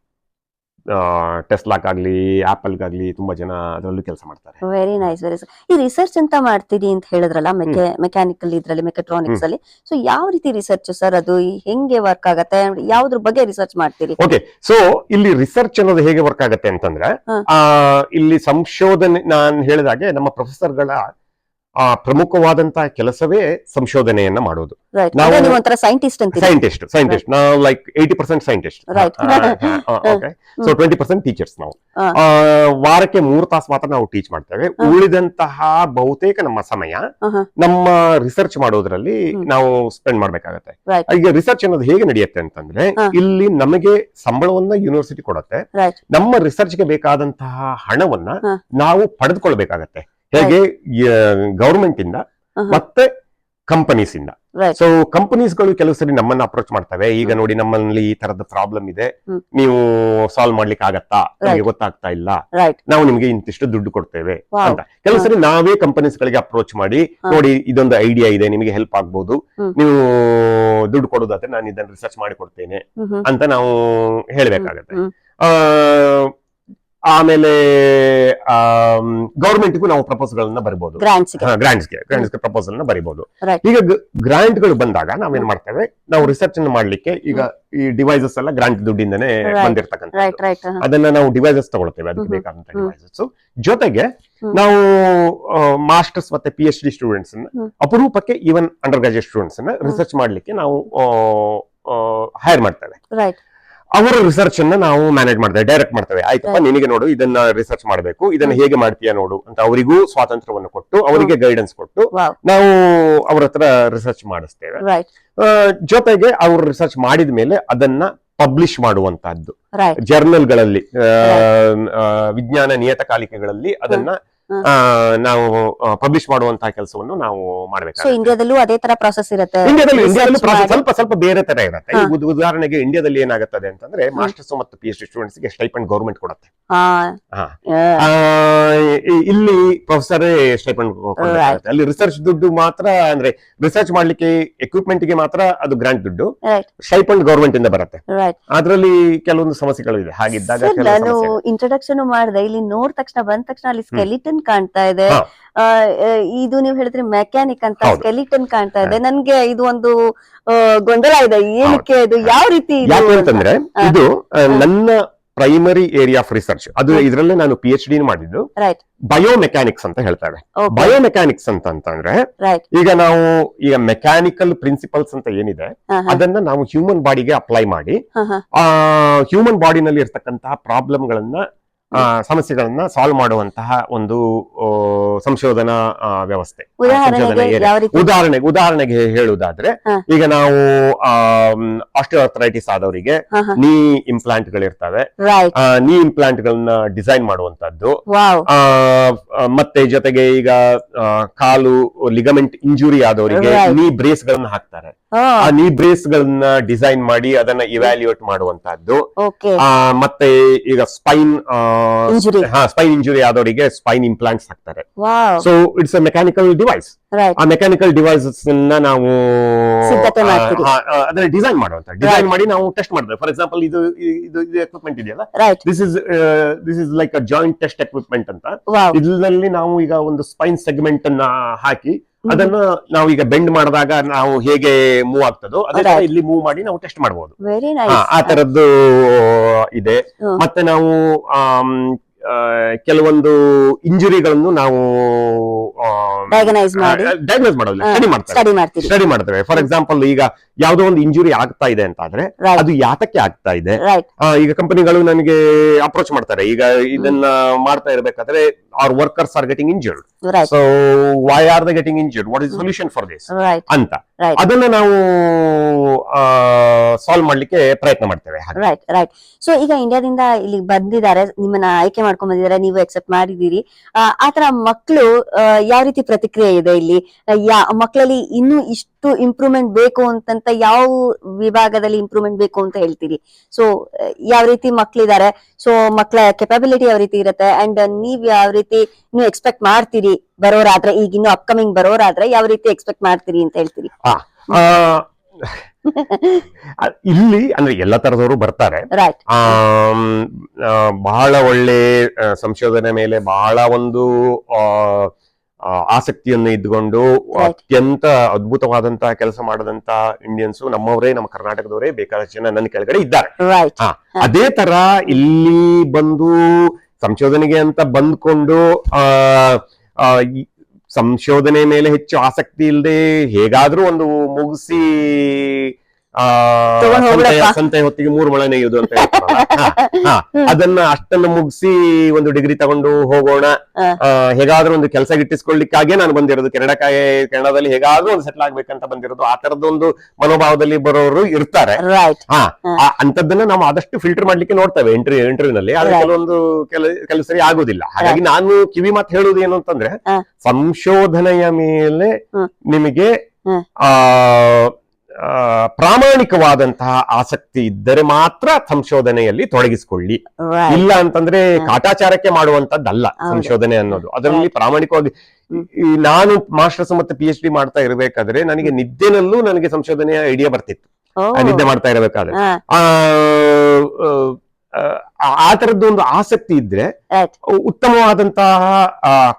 ಟೆಸ್ಲಾಕ್ಕಾಗ್ಲಿ ಆಪಲ್ಗಾಗ್ಲಿ ತುಂಬಾ ಜನ ಅದರಲ್ಲೂ ಕೆಲಸ ಮಾಡ್ತಾರೆ. ವೆರಿ ನೈಸ್ ವೆರಿ ಈ ರಿಸರ್ಚ್ ಅಂತ ಮಾಡ್ತೀರಿ ಅಂತ ಹೇಳಿದ್ರಲ್ಲ ಮೆಕೆ ಮೆಕ್ಯಾನಿಕಲ್ ಇದ್ರಲ್ಲಿ ಮೆಕ್ಯಾಟ್ರಾನಿಕ್ಸ್ ಅಲ್ಲಿ ಸೊ ಯಾವ ರೀತಿ ರಿಸರ್ಚ್ ಸರ್ ಅದು? ಹೆಂಗೆ ವರ್ಕ್ ಆಗುತ್ತೆ? ಯಾವ್ದ್ರ ಬಗ್ಗೆ ರಿಸರ್ಚ್ ಮಾಡ್ತೀರಿ? ಓಕೆ ಸೊ ಇಲ್ಲಿ ರಿಸರ್ಚ್ ಅನ್ನೋದು ಹೇಗೆ ವರ್ಕ್ ಆಗುತ್ತೆ ಅಂತಂದ್ರೆ ಆ, ಇಲ್ಲಿ ಸಂಶೋಧನೆ ನಾನು ಹೇಳಿದಾಗೆ ನಮ್ಮ ಪ್ರೊಫೆಸರ್ಗಳ ಆ ಪ್ರಮುಖವಾದಂತಹ ಕೆಲಸವೇ ಸಂಶೋಧನೆಯನ್ನ ಮಾಡೋದು. ನಾವು- ಸೈಂಟಿಸ್ಟ್ ಸೈಂಟಿಸ್ಟ್ ಸೈಂಟಿಸ್ಟ್ ನಾವು like eighty percent scientist so twenty percent teachers ನಾವು. ಆ, ವಾರಕ್ಕೆ ಮೂರು ತಾಸು ಮಾತ್ರ ನಾವು ಟೀಚ್ ಮಾಡ್ತೇವೆ. ಉಳಿದಂತಹ ಬಹುತೇಕ ನಮ್ಮ ಸಮಯ ನಮ್ಮ ರಿಸರ್ಚ್ ಮಾಡೋದ್ರಲ್ಲಿ ನಾವು ಸ್ಪೆಂಡ್ ಮಾಡ್ಬೇಕಾಗತ್ತೆ. ಈಗ ರಿಸರ್ಚ್ ಅನ್ನೋದು ಹೇಗೆ ನಡೆಯುತ್ತೆ ಅಂತಂದ್ರೆ ಇಲ್ಲಿ ನಮಗೆ ಸಂಬಳವನ್ನ ಯೂನಿವರ್ಸಿಟಿ ಕೊಡುತ್ತೆ. ನಮ್ಮ ರಿಸರ್ಚ್ಗೆ ಬೇಕಾದಂತಹ ಹಣವನ್ನ ನಾವು ಪಡೆದುಕೊಳ್ಬೇಕಾಗತ್ತೆ. ಹೇಗೆ ಗವರ್ಮೆಂಟ್ ಇಂದ ಮತ್ತೆ ಕಂಪನೀಸ್ ಇಂದ. ಸೊ ಕಂಪನೀಸ್ಗಳು ಕೆಲವು ಸರಿ ನಮ್ಮನ್ನ ಅಪ್ರೋಚ್ ಮಾಡ್ತವೆ. ಈಗ ನೋಡಿ ನಮ್ಮಲ್ಲಿ ಈ ತರದ ಪ್ರಾಬ್ಲಮ್ ಇದೆ. ನೀವು ಸಾಲ್ವ್ ಮಾಡ್ಲಿಕ್ಕೆ ಆಗತ್ತಾ? ನಮಗೆ ಗೊತ್ತಾಗ್ತಾ ಇಲ್ಲ. ನಾವು ನಿಮ್ಗೆ ಇಂತಿಷ್ಟು ದುಡ್ಡು ಕೊಡ್ತೇವೆ. ಅಂತ. ಕೆಲವು ಸರಿ ನಾವೇ ಕಂಪನೀಸ್ ಗಳಿಗೆ ಅಪ್ರೋಚ್ ಮಾಡಿ ನೋಡಿ ಇದೊಂದು ಐಡಿಯಾ ಇದೆ ನಿಮಗೆ ಹೆಲ್ಪ್ ಆಗ್ಬಹುದು ನೀವು ದುಡ್ಡು ಕೊಡೋದಾದ್ರೆ ನಾನು ಇದನ್ನ ರಿಸರ್ಚ್ ಮಾಡಿ ಕೊಡ್ತೇನೆ ಅಂತ ನಾವು ಹೇಳ್ಬೇಕಾಗತ್ತೆ. ಆ, ಆಮೇಲೆ ಗೌರ್ಮೆಂಟ್ಗೂ ನಾವು ಪ್ರಪೋಸಲ್ಗಳನ್ನ ಬರಿಬಹುದು ಗ್ರಾಂಟ್ಸ್ಗೆ ಗ್ರಾಂಟ್ಸ್ಗೆ ಪ್ರಪೋಸಲ್ನ ಬರಿಬಹುದು ಈಗ ಗ್ರಾಂಟ್ಗಳು ಬಂದಾಗ ನಾವೇನ್ ಮಾಡ್ತೇವೆ? ನಾವು ರಿಸರ್ಚ್ ಅನ್ನು ಮಾಡ್ಲಿಕ್ಕೆ ಈಗ ಈ ಡಿವೈಸಸ್ ಎಲ್ಲ ಗ್ರಾಂಟ್ ದುಡ್ಡಿಂದನೇ ಬಂದಿರತಕ್ಕಂಥ ಅದನ್ನ ನಾವು ಡಿವೈಸಸ್ ತಗೊಳ್ತೇವೆ ಅದಕ್ಕೆ. ಬೇಕಾದಂತ ಡಿವೈಸಸ್ ಜೊತೆಗೆ ನಾವು ಮಾಸ್ಟರ್ಸ್ ಮತ್ತೆ ಪಿ ಎಚ್ ಡಿ ಸ್ಟೂಡೆಂಟ್ಸ್. ಅಪರೂಪಕ್ಕೆ ಈವನ್ ಅಂಡರ್ ಗ್ರಾಜುಯೇಟ್ ಸ್ಟೂಡೆಂಟ್ಸ್ ಅನ್ನ ರಿಸರ್ಚ್ ಮಾಡ್ಲಿಕ್ಕೆ ನಾವು ಹೈರ್ ಮಾಡ್ತೇವೆ. ಅವರ ರಿಸರ್ಚ್ ಅನ್ನ ನಾವು ಮ್ಯಾನೇಜ್ ಮಾಡ್ತೇವೆ ಡೈರೆಕ್ಟ್ ಮಾಡ್ತೇವೆ. ಆಯ್ತಪ್ಪ. ನಿನಗೆ ನೋಡು ಇದನ್ನ ರಿಸರ್ಚ್ ಮಾಡಬೇಕು ಇದನ್ನ ಹೇಗೆ ಮಾಡ್ತೀಯ ನೋಡು ಅಂತ ಅವರಿಗೂ ಸ್ವಾತಂತ್ರ್ಯವನ್ನು ಕೊಟ್ಟು ಅವರಿಗೆ ಗೈಡೆನ್ಸ್ ಕೊಟ್ಟು ನಾವು ಅವ್ರ ಹತ್ರ ರಿಸರ್ಚ್ ಮಾಡಿಸ್ತೇವೆ. ಜೊತೆಗೆ ಅವ್ರು ರಿಸರ್ಚ್ ಮಾಡಿದ ಮೇಲೆ ಅದನ್ನ ಪಬ್ಲಿಷ್ ಮಾಡುವಂತಹದ್ದು. ಜರ್ನಲ್ಗಳಲ್ಲಿ ವಿಜ್ಞಾನ ನಿಯತಕಾಲಿಕೆಗಳಲ್ಲಿ ಅದನ್ನ ನಾವು ಪಬ್ಲಿಷ್ ಮಾಡುವಂತಹ ಕೆಲಸವನ್ನು ನಾವು ಸೊ ಮಾಡಬೇಕು ಇಂಡಿಯಾದಲ್ಲೂ ಅದೇ ತರ ಪ್ರಾಸೆಸ್ ಇರುತ್ತೆ. ಇಂಡಿಯಾದಲ್ಲಿ ಸ್ವಲ್ಪ ಸ್ವಲ್ಪ ಬೇರೆ ತರ ಇರುತ್ತೆ. ಉದಾಹರಣೆಗೆ ಇಂಡಿಯಾದಲ್ಲಿ ಏನಾಗುತ್ತದೆ ಅಂತಂದ್ರೆ ಮಾಸ್ಟರ್ಸ್ ಮತ್ತು ಪಿ ಎಚ್ ಡಿ ಸ್ಟೂಡೆಂಟ್ಸ್ಗೆ ಸ್ಟೈಪಂಡ್ ಗೌರ್ಮೆಂಟ್ ಕೊಡುತ್ತೆ ಇಲ್ಲಿ ಪ್ರೊಫೆಸರ್ ಸ್ಟೈಪ್ ಅಲ್ಲಿ ರಿಸರ್ಚ್ ದುಡ್ಡು ಮಾತ್ರ ಅಂದ್ರೆ ರಿಸರ್ಚ್ ಮಾಡ್ಲಿಕ್ಕೆ ಎಕ್ವಿಪ್ಮೆಂಟ್ಗೆ ಮಾತ್ರ ಅದು ಗ್ರಾಂಟ್ ದುಡ್ಡು ಸ್ಟೈಪೆಂಡ್ ಸ್ಟೈಪಂಡ್ ಗೌರ್ಮೆಂಟ್ ಇಂದ ಬರುತ್ತೆ. ಅದರಲ್ಲಿ ಕೆಲವೊಂದು ಸಮಸ್ಯೆಗಳು ಇದೆ. ಹಾಗಿದ್ದಾಗ ನಾನು. ಇಂಟ್ರೊಡಕ್ಷನ್ ಮಾಡಿದೆ. ಇಲ್ಲಿ ನೋಡ್ ತಕ್ಷಣ ಬಂದ ತಕ್ಷಣ ಅಲ್ಲಿ ಸ್ಕೆಲಿಟನ್ ಕಾಣ್ತಾ ಇದೆ. ಇದು ನೀವು ಹೇಳಿದ್ರೆ ಮೆಕ್ಯಾನಿಕ್ ಅಂತ ಸ್ಕೆಲಿಟನ್ ಕಾಣ್ತಾ ಇದೆ. ನನ್ಗೆ ಇದು ಒಂದು ಗೊಂದಲ ಇದೆ. ಏನಕ್ಕೆ ಇದು? ಯಾವ ರೀತಿ ಯಾಕೆ ಅಂತಂದ್ರೆ. ಇದು ನನ್ನ ಪ್ರೈಮರಿ ಏರಿಯಾ ಆಫ್ ರಿಸರ್ಚ್ ಅದು. ಇದರಲ್ಲೇ ನಾನು ಪಿ ಎಚ್ ಡಿ ಮಾಡಿದ್ದು ಬಯೋ ಮೆಕ್ಯಾನಿಕ್ಸ್ ಅಂತ ಹೇಳ್ತಾರೆ ಬಯೋ ಮೆಕ್ಯಾನಿಕ್ಸ್ ಅಂತ ಅಂತಂದ್ರೆ. ಈಗ ನಾವು ಈಗ ಮೆಕ್ಯಾನಿಕಲ್ ಪ್ರಿನ್ಸಿಪಲ್ಸ್ ಅಂತ ಏನಿದೆ ಅದನ್ನ ನಾವು ಹ್ಯೂಮನ್ ಬಾಡಿಗೆ ಅಪ್ಲೈ ಮಾಡಿ. ಆ ಹ್ಯೂಮನ್ ಬಾಡಿನಲ್ಲಿ ಇರ್ತಕ್ಕಂತಹ ಪ್ರಾಬ್ಲಮ್ಗಳನ್ನ ಸಮಸ್ಯೆಗಳನ್ನ ಸಾಲ್ವ್ ಮಾಡುವಂತಹ ಒಂದು ಸಂಶೋಧನಾ ವ್ಯವಸ್ಥೆ. ಉದಾಹರಣೆಗೆ ಉದಾಹರಣೆಗೆ ಹೇಳುವುದಾದ್ರೆ ಈಗ ನಾವು ಆಸ್ಟಿಯೋಆರ್ಥರೈಟಿಸ್ ಆದವರಿಗೆ. ನೀ ಇಂಪ್ಲಾಂಟ್ ಗಳಿರ್ತವೆ ನೀ ಇಂಪ್ಲಾಂಟ್ ಗಳನ್ನ ಡಿಸೈನ್ ಮಾಡುವಂತದ್ದು ಮತ್ತೆ ಜೊತೆಗೆ ಈಗ ಕಾಲು ಲಿಗಮೆಂಟ್ ಇಂಜುರಿ ಆದವರಿಗೆ ನೀ ಬ್ರೇಸ್ ಗಳನ್ನ ಹಾಕ್ತಾರೆ. ಆ ನೀ ಬ್ರೇಸ್ ಗಳನ್ನ ಡಿಸೈನ್ ಮಾಡಿ ಅದನ್ನ ಇವ್ಯಾಲ್ಯೂಯೇಟ್ ಮಾಡುವಂತಹದ್ದು. ಮತ್ತೆ ಈಗ ಸ್ಪೈನ್ ಸ್ಪೈನ್ ಇಂಜುರಿ ಆದವರಿಗೆ ಸ್ಪೈನ್ ಇಂಪ್ಲಾಂಟ್ಸ್ ಹಾಕ್ತಾರೆ. So it's a mechanical device uh mechanical devices ನಾವು ಅದನ್ನ ಡಿಸೈನ್ ಮಾಡುವಂತ. ಡಿಸೈನ್ ಮಾಡಿ ನಾವು ಟೆಸ್ಟ್ ಮಾಡಿದ್ರೆ ಫಾರ್ ಎಕ್ಸಾಂಪಲ್ ಇದು ಇದು ಇದು ಎಕ್ವಿಪ್ಮೆಂಟ್ ಇದೆಯಲ್ಲ? This is this is like a joint test equipment ಅಂತ. ಇದರಲ್ಲಿ ನಾವು ಈಗ ಒಂದು ಸ್ಪೈನ್ ಸೆಗ್ಮೆಂಟ್ ಅನ್ನ ಹಾಕಿ ಅದನ್ನ ನಾವು ಈಗ ಬೆಂಡ್ ಮಾಡಿದಾಗ ನಾವು ಹೇಗೆ ಮೂವ್ ಆಗ್ತದೋ ಅದನ್ನ ಇಲ್ಲಿ ಮೂವ್ ಮಾಡಿ ನಾವು ಟೆಸ್ಟ್ ಮಾಡಬಹುದು ಆ ತರದ್ದು ಇದೆ. ಮತ್ತೆ ನಾವು ಆ, ಕೆಲವೊಂದು ಇಂಜುರಿಗಳನ್ನು ನಾವು ಡಯಾಗ್ನೈಸ್ ಮಾಡಿ. ಡಯಾಗ್ನೋಸ್ ಮಾಡೋದಿಲ್ಲ ಸ್ಟಡಿ ಮಾಡ್ತಾರೆ. ಸ್ಟಡಿ ಮಾಡ್ತೇವೆ. ಫಾರ್ ಎಕ್ಸಾಂಪಲ್ ಈಗ ಯಾವುದೋ ಒಂದು ಇಂಜುರಿ ಆಗ್ತಾ ಇದೆ ಅಂತ ಆದ್ರೆ ಅದು ಯಾತಕ್ಕೆ ಆಗ್ತಾ ಇದೆ? ಈಗ ಕಂಪನಿಗಳು ನನಗೆ ಅಪ್ರೋಚ್ ಮಾಡ್ತಾರೆ. ಈಗ ಇದನ್ನ ಮಾಡ್ತಾ ಇರಬೇಕಾದ್ರೆ ಅವ್ರ workers are getting injured so why are the getting injured what is solution for this ಅಂತ. Right. ಅದನ್ನ ನಾವು ಸಾಲ್ವ್ ಮಾಡ್ಲಿಕ್ಕೆ ಪ್ರಯತ್ನ ಮಾಡ್ತೇವೆ ಹಾಗೆ. ರೈಟ್ ರೈಟ್ ಸೊ ಈಗ ಇಂಡಿಯಾದಿಂದ ಇಲ್ಲಿ ಬಂದಿದ್ದಾರೆ ನಿಮ್ಮನ್ನ ಆಯ್ಕೆ ಮಾಡ್ಕೊಂಡ್ ಬಂದಿದ್ದಾರೆ ನೀವು ಎಕ್ಸೆಪ್ಟ್ ಮಾಡಿದೀರಿ ಆ, ಆತರ ಮಕ್ಕಳು ಯಾವ ರೀತಿ ಪ್ರತಿಕ್ರಿಯೆ ಇದೆ ಇಲ್ಲಿ? ಆ, ಯಾ ಮಕ್ಕಳಲ್ಲಿ ಇನ್ನೂ ಇಷ್ಟು ಇಂಪ್ರೂವ್ಮೆಂಟ್ ಬೇಕು ಅಂತಂತ ಯಾವ ವಿಭಾಗದಲ್ಲಿ ಇಂಪ್ರೂವ್ಮೆಂಟ್ ಬೇಕು ಅಂತ ಹೇಳ್ತೀರಿ? ಸೊ ಯಾವ ರೀತಿ ಮಕ್ಳಿದ್ದಾರೆ? ಸೊ ಮಕ್ಕಳ ಕೆಪಾಬಿಲಿಟಿ ಯಾವ ರೀತಿ ಇರುತ್ತೆ? ಅಂಡ್ ನೀವ್ ಯಾವ ರೀತಿ ನೀವು ಎಕ್ಸ್ಪೆಕ್ಟ್ ಮಾಡ್ತೀರಿ? ಬರೋರಾದ್ರೆ ಈಗ ಇನ್ನು ಅಪ್ಕಮಿಂಗ್ ಬರೋರಾದ್ರೆ ಯಾವ ರೀತಿ ಎಕ್ಸ್ಪೆಕ್ಟ್ ಮಾಡ್ತೀರಿ ಅಂತ ಹೇಳ್ತೀರಿ? ಆ, ಆ, ಇಲ್ಲಿ ಅಂದ್ರೆ ಎಲ್ಲ ತರದವರು ಬರ್ತಾರೆ. ರೈಟ್ ಆಮ್, ಆ, ಬಹಳ ಒಳ್ಳೆ ಆ, ಸಂಶೋಧನೆ ಮೇಲೆ ಬಹಳ ಒಂದು ಆ, ಆ, ಆಸಕ್ತಿಯನ್ನು ಇದ್ಕೊಂಡು ಅತ್ಯಂತ ಅದ್ಭುತವಾದಂತಹ ಕೆಲಸ ಮಾಡದಂತ ಇಂಡಿಯನ್ಸ್ ನಮ್ಮವರೇ ನಮ್ಮ ಕರ್ನಾಟಕದವರೇ ಬೇಕಾದಷ್ಟು ಜನ ನನ್ನ ಕೆಳಗಡೆ ಇದ್ದಾರೆ. ರೈಟ್ ಅದೇ ತರ ಇಲ್ಲಿ ಬಂದು ಸಂಶೋಧನೆಗೆ ಅಂತ ಬಂದ್ಕೊಂಡು ಆ ಸಂಶೋಧನೆ ಮೇಲೆ ಹೆಚ್ಚು ಆಸಕ್ತಿ ಇಲ್ಲದೆ ಹೇಗಾದ್ರೂ ಒಂದು ಮುಗಿಸಿ ಸಂತೆ ಹೊತ್ತಿಗೆ ಮೂರು ಮಳೆ ನೆಗೆಯುವುದು ಅಂತ ಹೇಳ್ತಾರಲ್ಲ. ಅದನ್ನ ಅಷ್ಟನ್ನು ಮುಗಿಸಿ ಒಂದು ಡಿಗ್ರಿ ತಗೊಂಡು ಹೋಗೋಣ. ಹೇಗಾದ್ರೂ ಒಂದು ಕೆಲಸ ಗಿಟ್ಟಿಸ್ಕೊಳ್ಳಿಕ್ಕಾಗೆ ನಾನು ಬಂದಿರೋದು. ಕೆನಡಾಕ್ಕೆ ಕೆನಡಾದಲ್ಲಿ ಹೇಗಾದ್ರೂ ಒಂದು ಸೆಟ್ಲ್ ಆಗ್ಬೇಕಂತ ಬಂದಿರೋದು. ಆ ತರದೊಂದು ಮನೋಭಾವದಲ್ಲಿ ಬರೋರು ಇರ್ತಾರೆ. ಅಂತದನ್ನ ನಾವು ಆದಷ್ಟು ಫಿಲ್ಟರ್ ಮಾಡ್ಲಿಕ್ಕೆ ನೋಡ್ತೇವೆ ಇಂಟರ್ವ್ಯೂ ಇಂಟರ್ವ್ಯೂನಲ್ಲಿ ಆದ್ರೆ. ಕೆಲವೊಂದು ಕೆಲ ಕೆಲವು ಸರಿ ಆಗುದಿಲ್ಲ. ಹಾಗಾಗಿ ನಾನು ಕಿವಿ ಮಾತು ಹೇಳುವುದು ಏನು ಅಂತಂದ್ರೆ. ಸಂಶೋಧನೆಯ ಮೇಲೆ. ನಿಮಗೆ ಆ, ಪ್ರಾಮಾಣಿಕವಾದಂತಹ ಆಸಕ್ತಿ ಇದ್ದರೆ ಮಾತ್ರ ಸಂಶೋಧನೆಯಲ್ಲಿ ತೊಡಗಿಸಿಕೊಳ್ಳಿ. ಇಲ್ಲ ಅಂತಂದ್ರೆ ಕಾಟಾಚಾರಕ್ಕೆ ಮಾಡುವಂತದ್ದಲ್ಲ ಸಂಶೋಧನೆ ಅನ್ನೋದು. ಅದರಲ್ಲಿ ಪ್ರಾಮಾಣಿಕವಾಗಿ ನಾನು ಮಾಸ್ಟರ್ಸ್ ಮತ್ತೆ ಪಿ ಎಚ್ ಡಿ ಮಾಡ್ತಾ ಇರಬೇಕಾದ್ರೆ ನನಗೆ ನಿದ್ದೆನಲ್ಲೂ ನನಗೆ ಸಂಶೋಧನೆಯ ಐಡಿಯಾ ಬರ್ತಿತ್ತು. ನಿದ್ದೆ ಮಾಡ್ತಾ ಇರಬೇಕಾದ್ರೆ. ಆ ಆ, ಆ ತರದ್ದು ಒಂದು ಆಸಕ್ತಿ ಇದ್ರೆ ಉತ್ತಮವಾದಂತಹ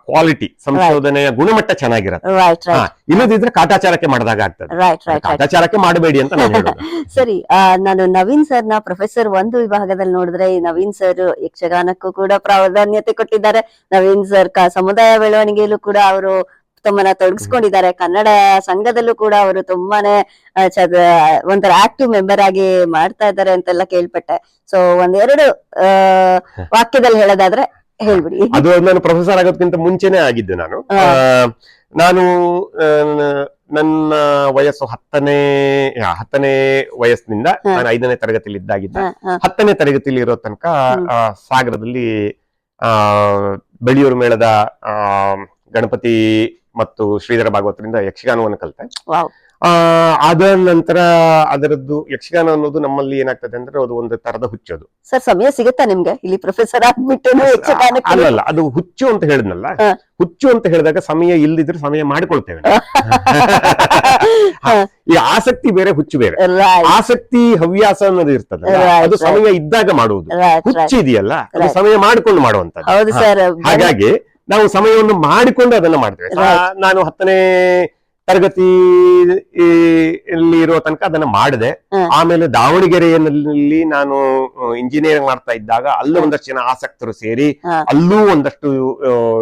ಕ್ವಾಲಿಟಿ ಸಂಶೋಧನೆಯ ಗುಣಮಟ್ಟ ಚೆನ್ನಾಗಿರತ್ತೆ. ಇಲ್ಲದಿದ್ರೆ ಕಾಟಾಚಾರಕ್ಕೆ ಮಾಡಿದಾಗ ಆಗ್ತದೆ. ಕಾಟಾಚಾರಕ್ಕೆ ಮಾಡಬೇಡಿ ಅಂತ ನಾನು ಸರಿ ನಾನು ನವೀನ್ ಸರ್ನ ಪ್ರೊಫೆಸರ್ ಒಂದು ವಿಭಾಗದಲ್ಲಿ ನೋಡಿದ್ರೆ ಈ ನವೀನ್ ಸರ್ ಯಕ್ಷಗಾನಕ್ಕೂ ಕೂಡ ಪ್ರಾಧಾನ್ಯತೆ ಕೊಟ್ಟಿದ್ದಾರೆ. ನವೀನ್ ಸರ್ ಸಮುದಾಯ ಬೆಳವಣಿಗೆಯಲ್ಲೂ ಕೂಡ ಅವರು ತಮ್ಮನ್ನ ತೊಡಗಿಸ್ಕೊಂಡಿದ್ದಾರೆ. ಕನ್ನಡ ಸಂಘದಲ್ಲೂ ಕೂಡ ಅವರು ತುಂಬಾನೇ ಒಂಥರ ಆಕ್ಟಿವ್ ಮೆಂಬರ್ ಆಗಿ ಮಾಡ್ತಾ ಇದ್ದಾರೆ ಅಂತೆಲ್ಲ ಕೇಳ್ಪಟ್ಟೆ. ಸೊ ಒಂದೆರಡು ಅಹ್ ವಾಕ್ಯದಲ್ಲಿ ಹೇಳೋದಾದ್ರೆ ಹೇಳ್ಬಿಡಿ. ಅದು ನಾನು ಪ್ರೊಫೆಸರ್ ಆಗೋದಕ್ಕಿಂತ ಮುಂಚೆನೆ ಆಗಿದ್ದೆ ನಾನು. ನಾನು ನನ್ನ ವಯಸ್ಸು ಹತ್ತನೇ ಹತ್ತನೇ ವಯಸ್ಸಿನಿಂದ ನಾನು ಐದನೇ ತರಗತಿಯಲ್ಲಿ ಇದ್ದಾಗಿದ್ದೆ. ಹತ್ತನೇ ತರಗತಿಯಲ್ಲಿ ಇರೋ ತನಕ ಸಾಗರದಲ್ಲಿ ಆ ಬೆಳಿಯೂರು ಮೇಳದ ಆ ಗಣಪತಿ ಮತ್ತು ಶ್ರೀಧರ ಭಾಗವತರಿಂದ ಯಕ್ಷಗಾನವನ್ನು ಕಲಿತೆ. ಅದ ನಂತರ ಅದರದ್ದು ಯಕ್ಷಗಾನ ಅನ್ನೋದು ನಮ್ಮಲ್ಲಿ ಏನಾಗ್ತದೆ ಅಂದ್ರೆ ಅದು ಒಂದು ತರದ ಹುಚ್ಚೋದು ಸರ್ ಸಮಯ ಸಿಗುತ್ತಾ ನಿಮ್ಗೆ? ಇಲ್ಲಿ ಪ್ರೊಫೆಸರ್ ಅಲ್ಲಲ್ಲ ಅದು ಹುಚ್ಚು ಅಂತ ಹೇಳಿದ್ನಲ್ಲ? ಹುಚ್ಚು ಅಂತ ಹೇಳಿದಾಗ ಸಮಯ ಇಲ್ದಿದ್ರೆ ಸಮಯ ಮಾಡಿಕೊಳ್ತೇವೆ ಈ ಆಸಕ್ತಿ ಬೇರೆ ಹುಚ್ಚು ಬೇರೆ. ಆಸಕ್ತಿ ಹವ್ಯಾಸ ಅನ್ನೋದು ಇರ್ತದೆ ಅದು ಸಮಯ ಇದ್ದಾಗ ಮಾಡುವುದು. ಹುಚ್ಚು ಇದೆಯಲ್ಲ? ಅದು ಸಮಯ ಮಾಡಿಕೊಂಡು ಮಾಡುವಂತ ಹಾಗಾಗಿ ನಾವು ಸಮಯವನ್ನು ಮಾಡಿಕೊಂಡು ಅದನ್ನ ಮಾಡ್ತೇವೆ. ನಾನು ಹತ್ತನೇ ತರಗತಿ ಇರುವ ತನಕ ಅದನ್ನ ಮಾಡಿದೆ. ಆಮೇಲೆ ದಾವಣಗೆರೆಯಲ್ಲಿ ನಾನು ಇಂಜಿನಿಯರಿಂಗ್ ಮಾಡ್ತಾ ಇದ್ದಾಗ ಅಲ್ಲೂ ಒಂದಷ್ಟು ಜನ ಆಸಕ್ತರು ಸೇರಿ ಅಲ್ಲೂ ಒಂದಷ್ಟು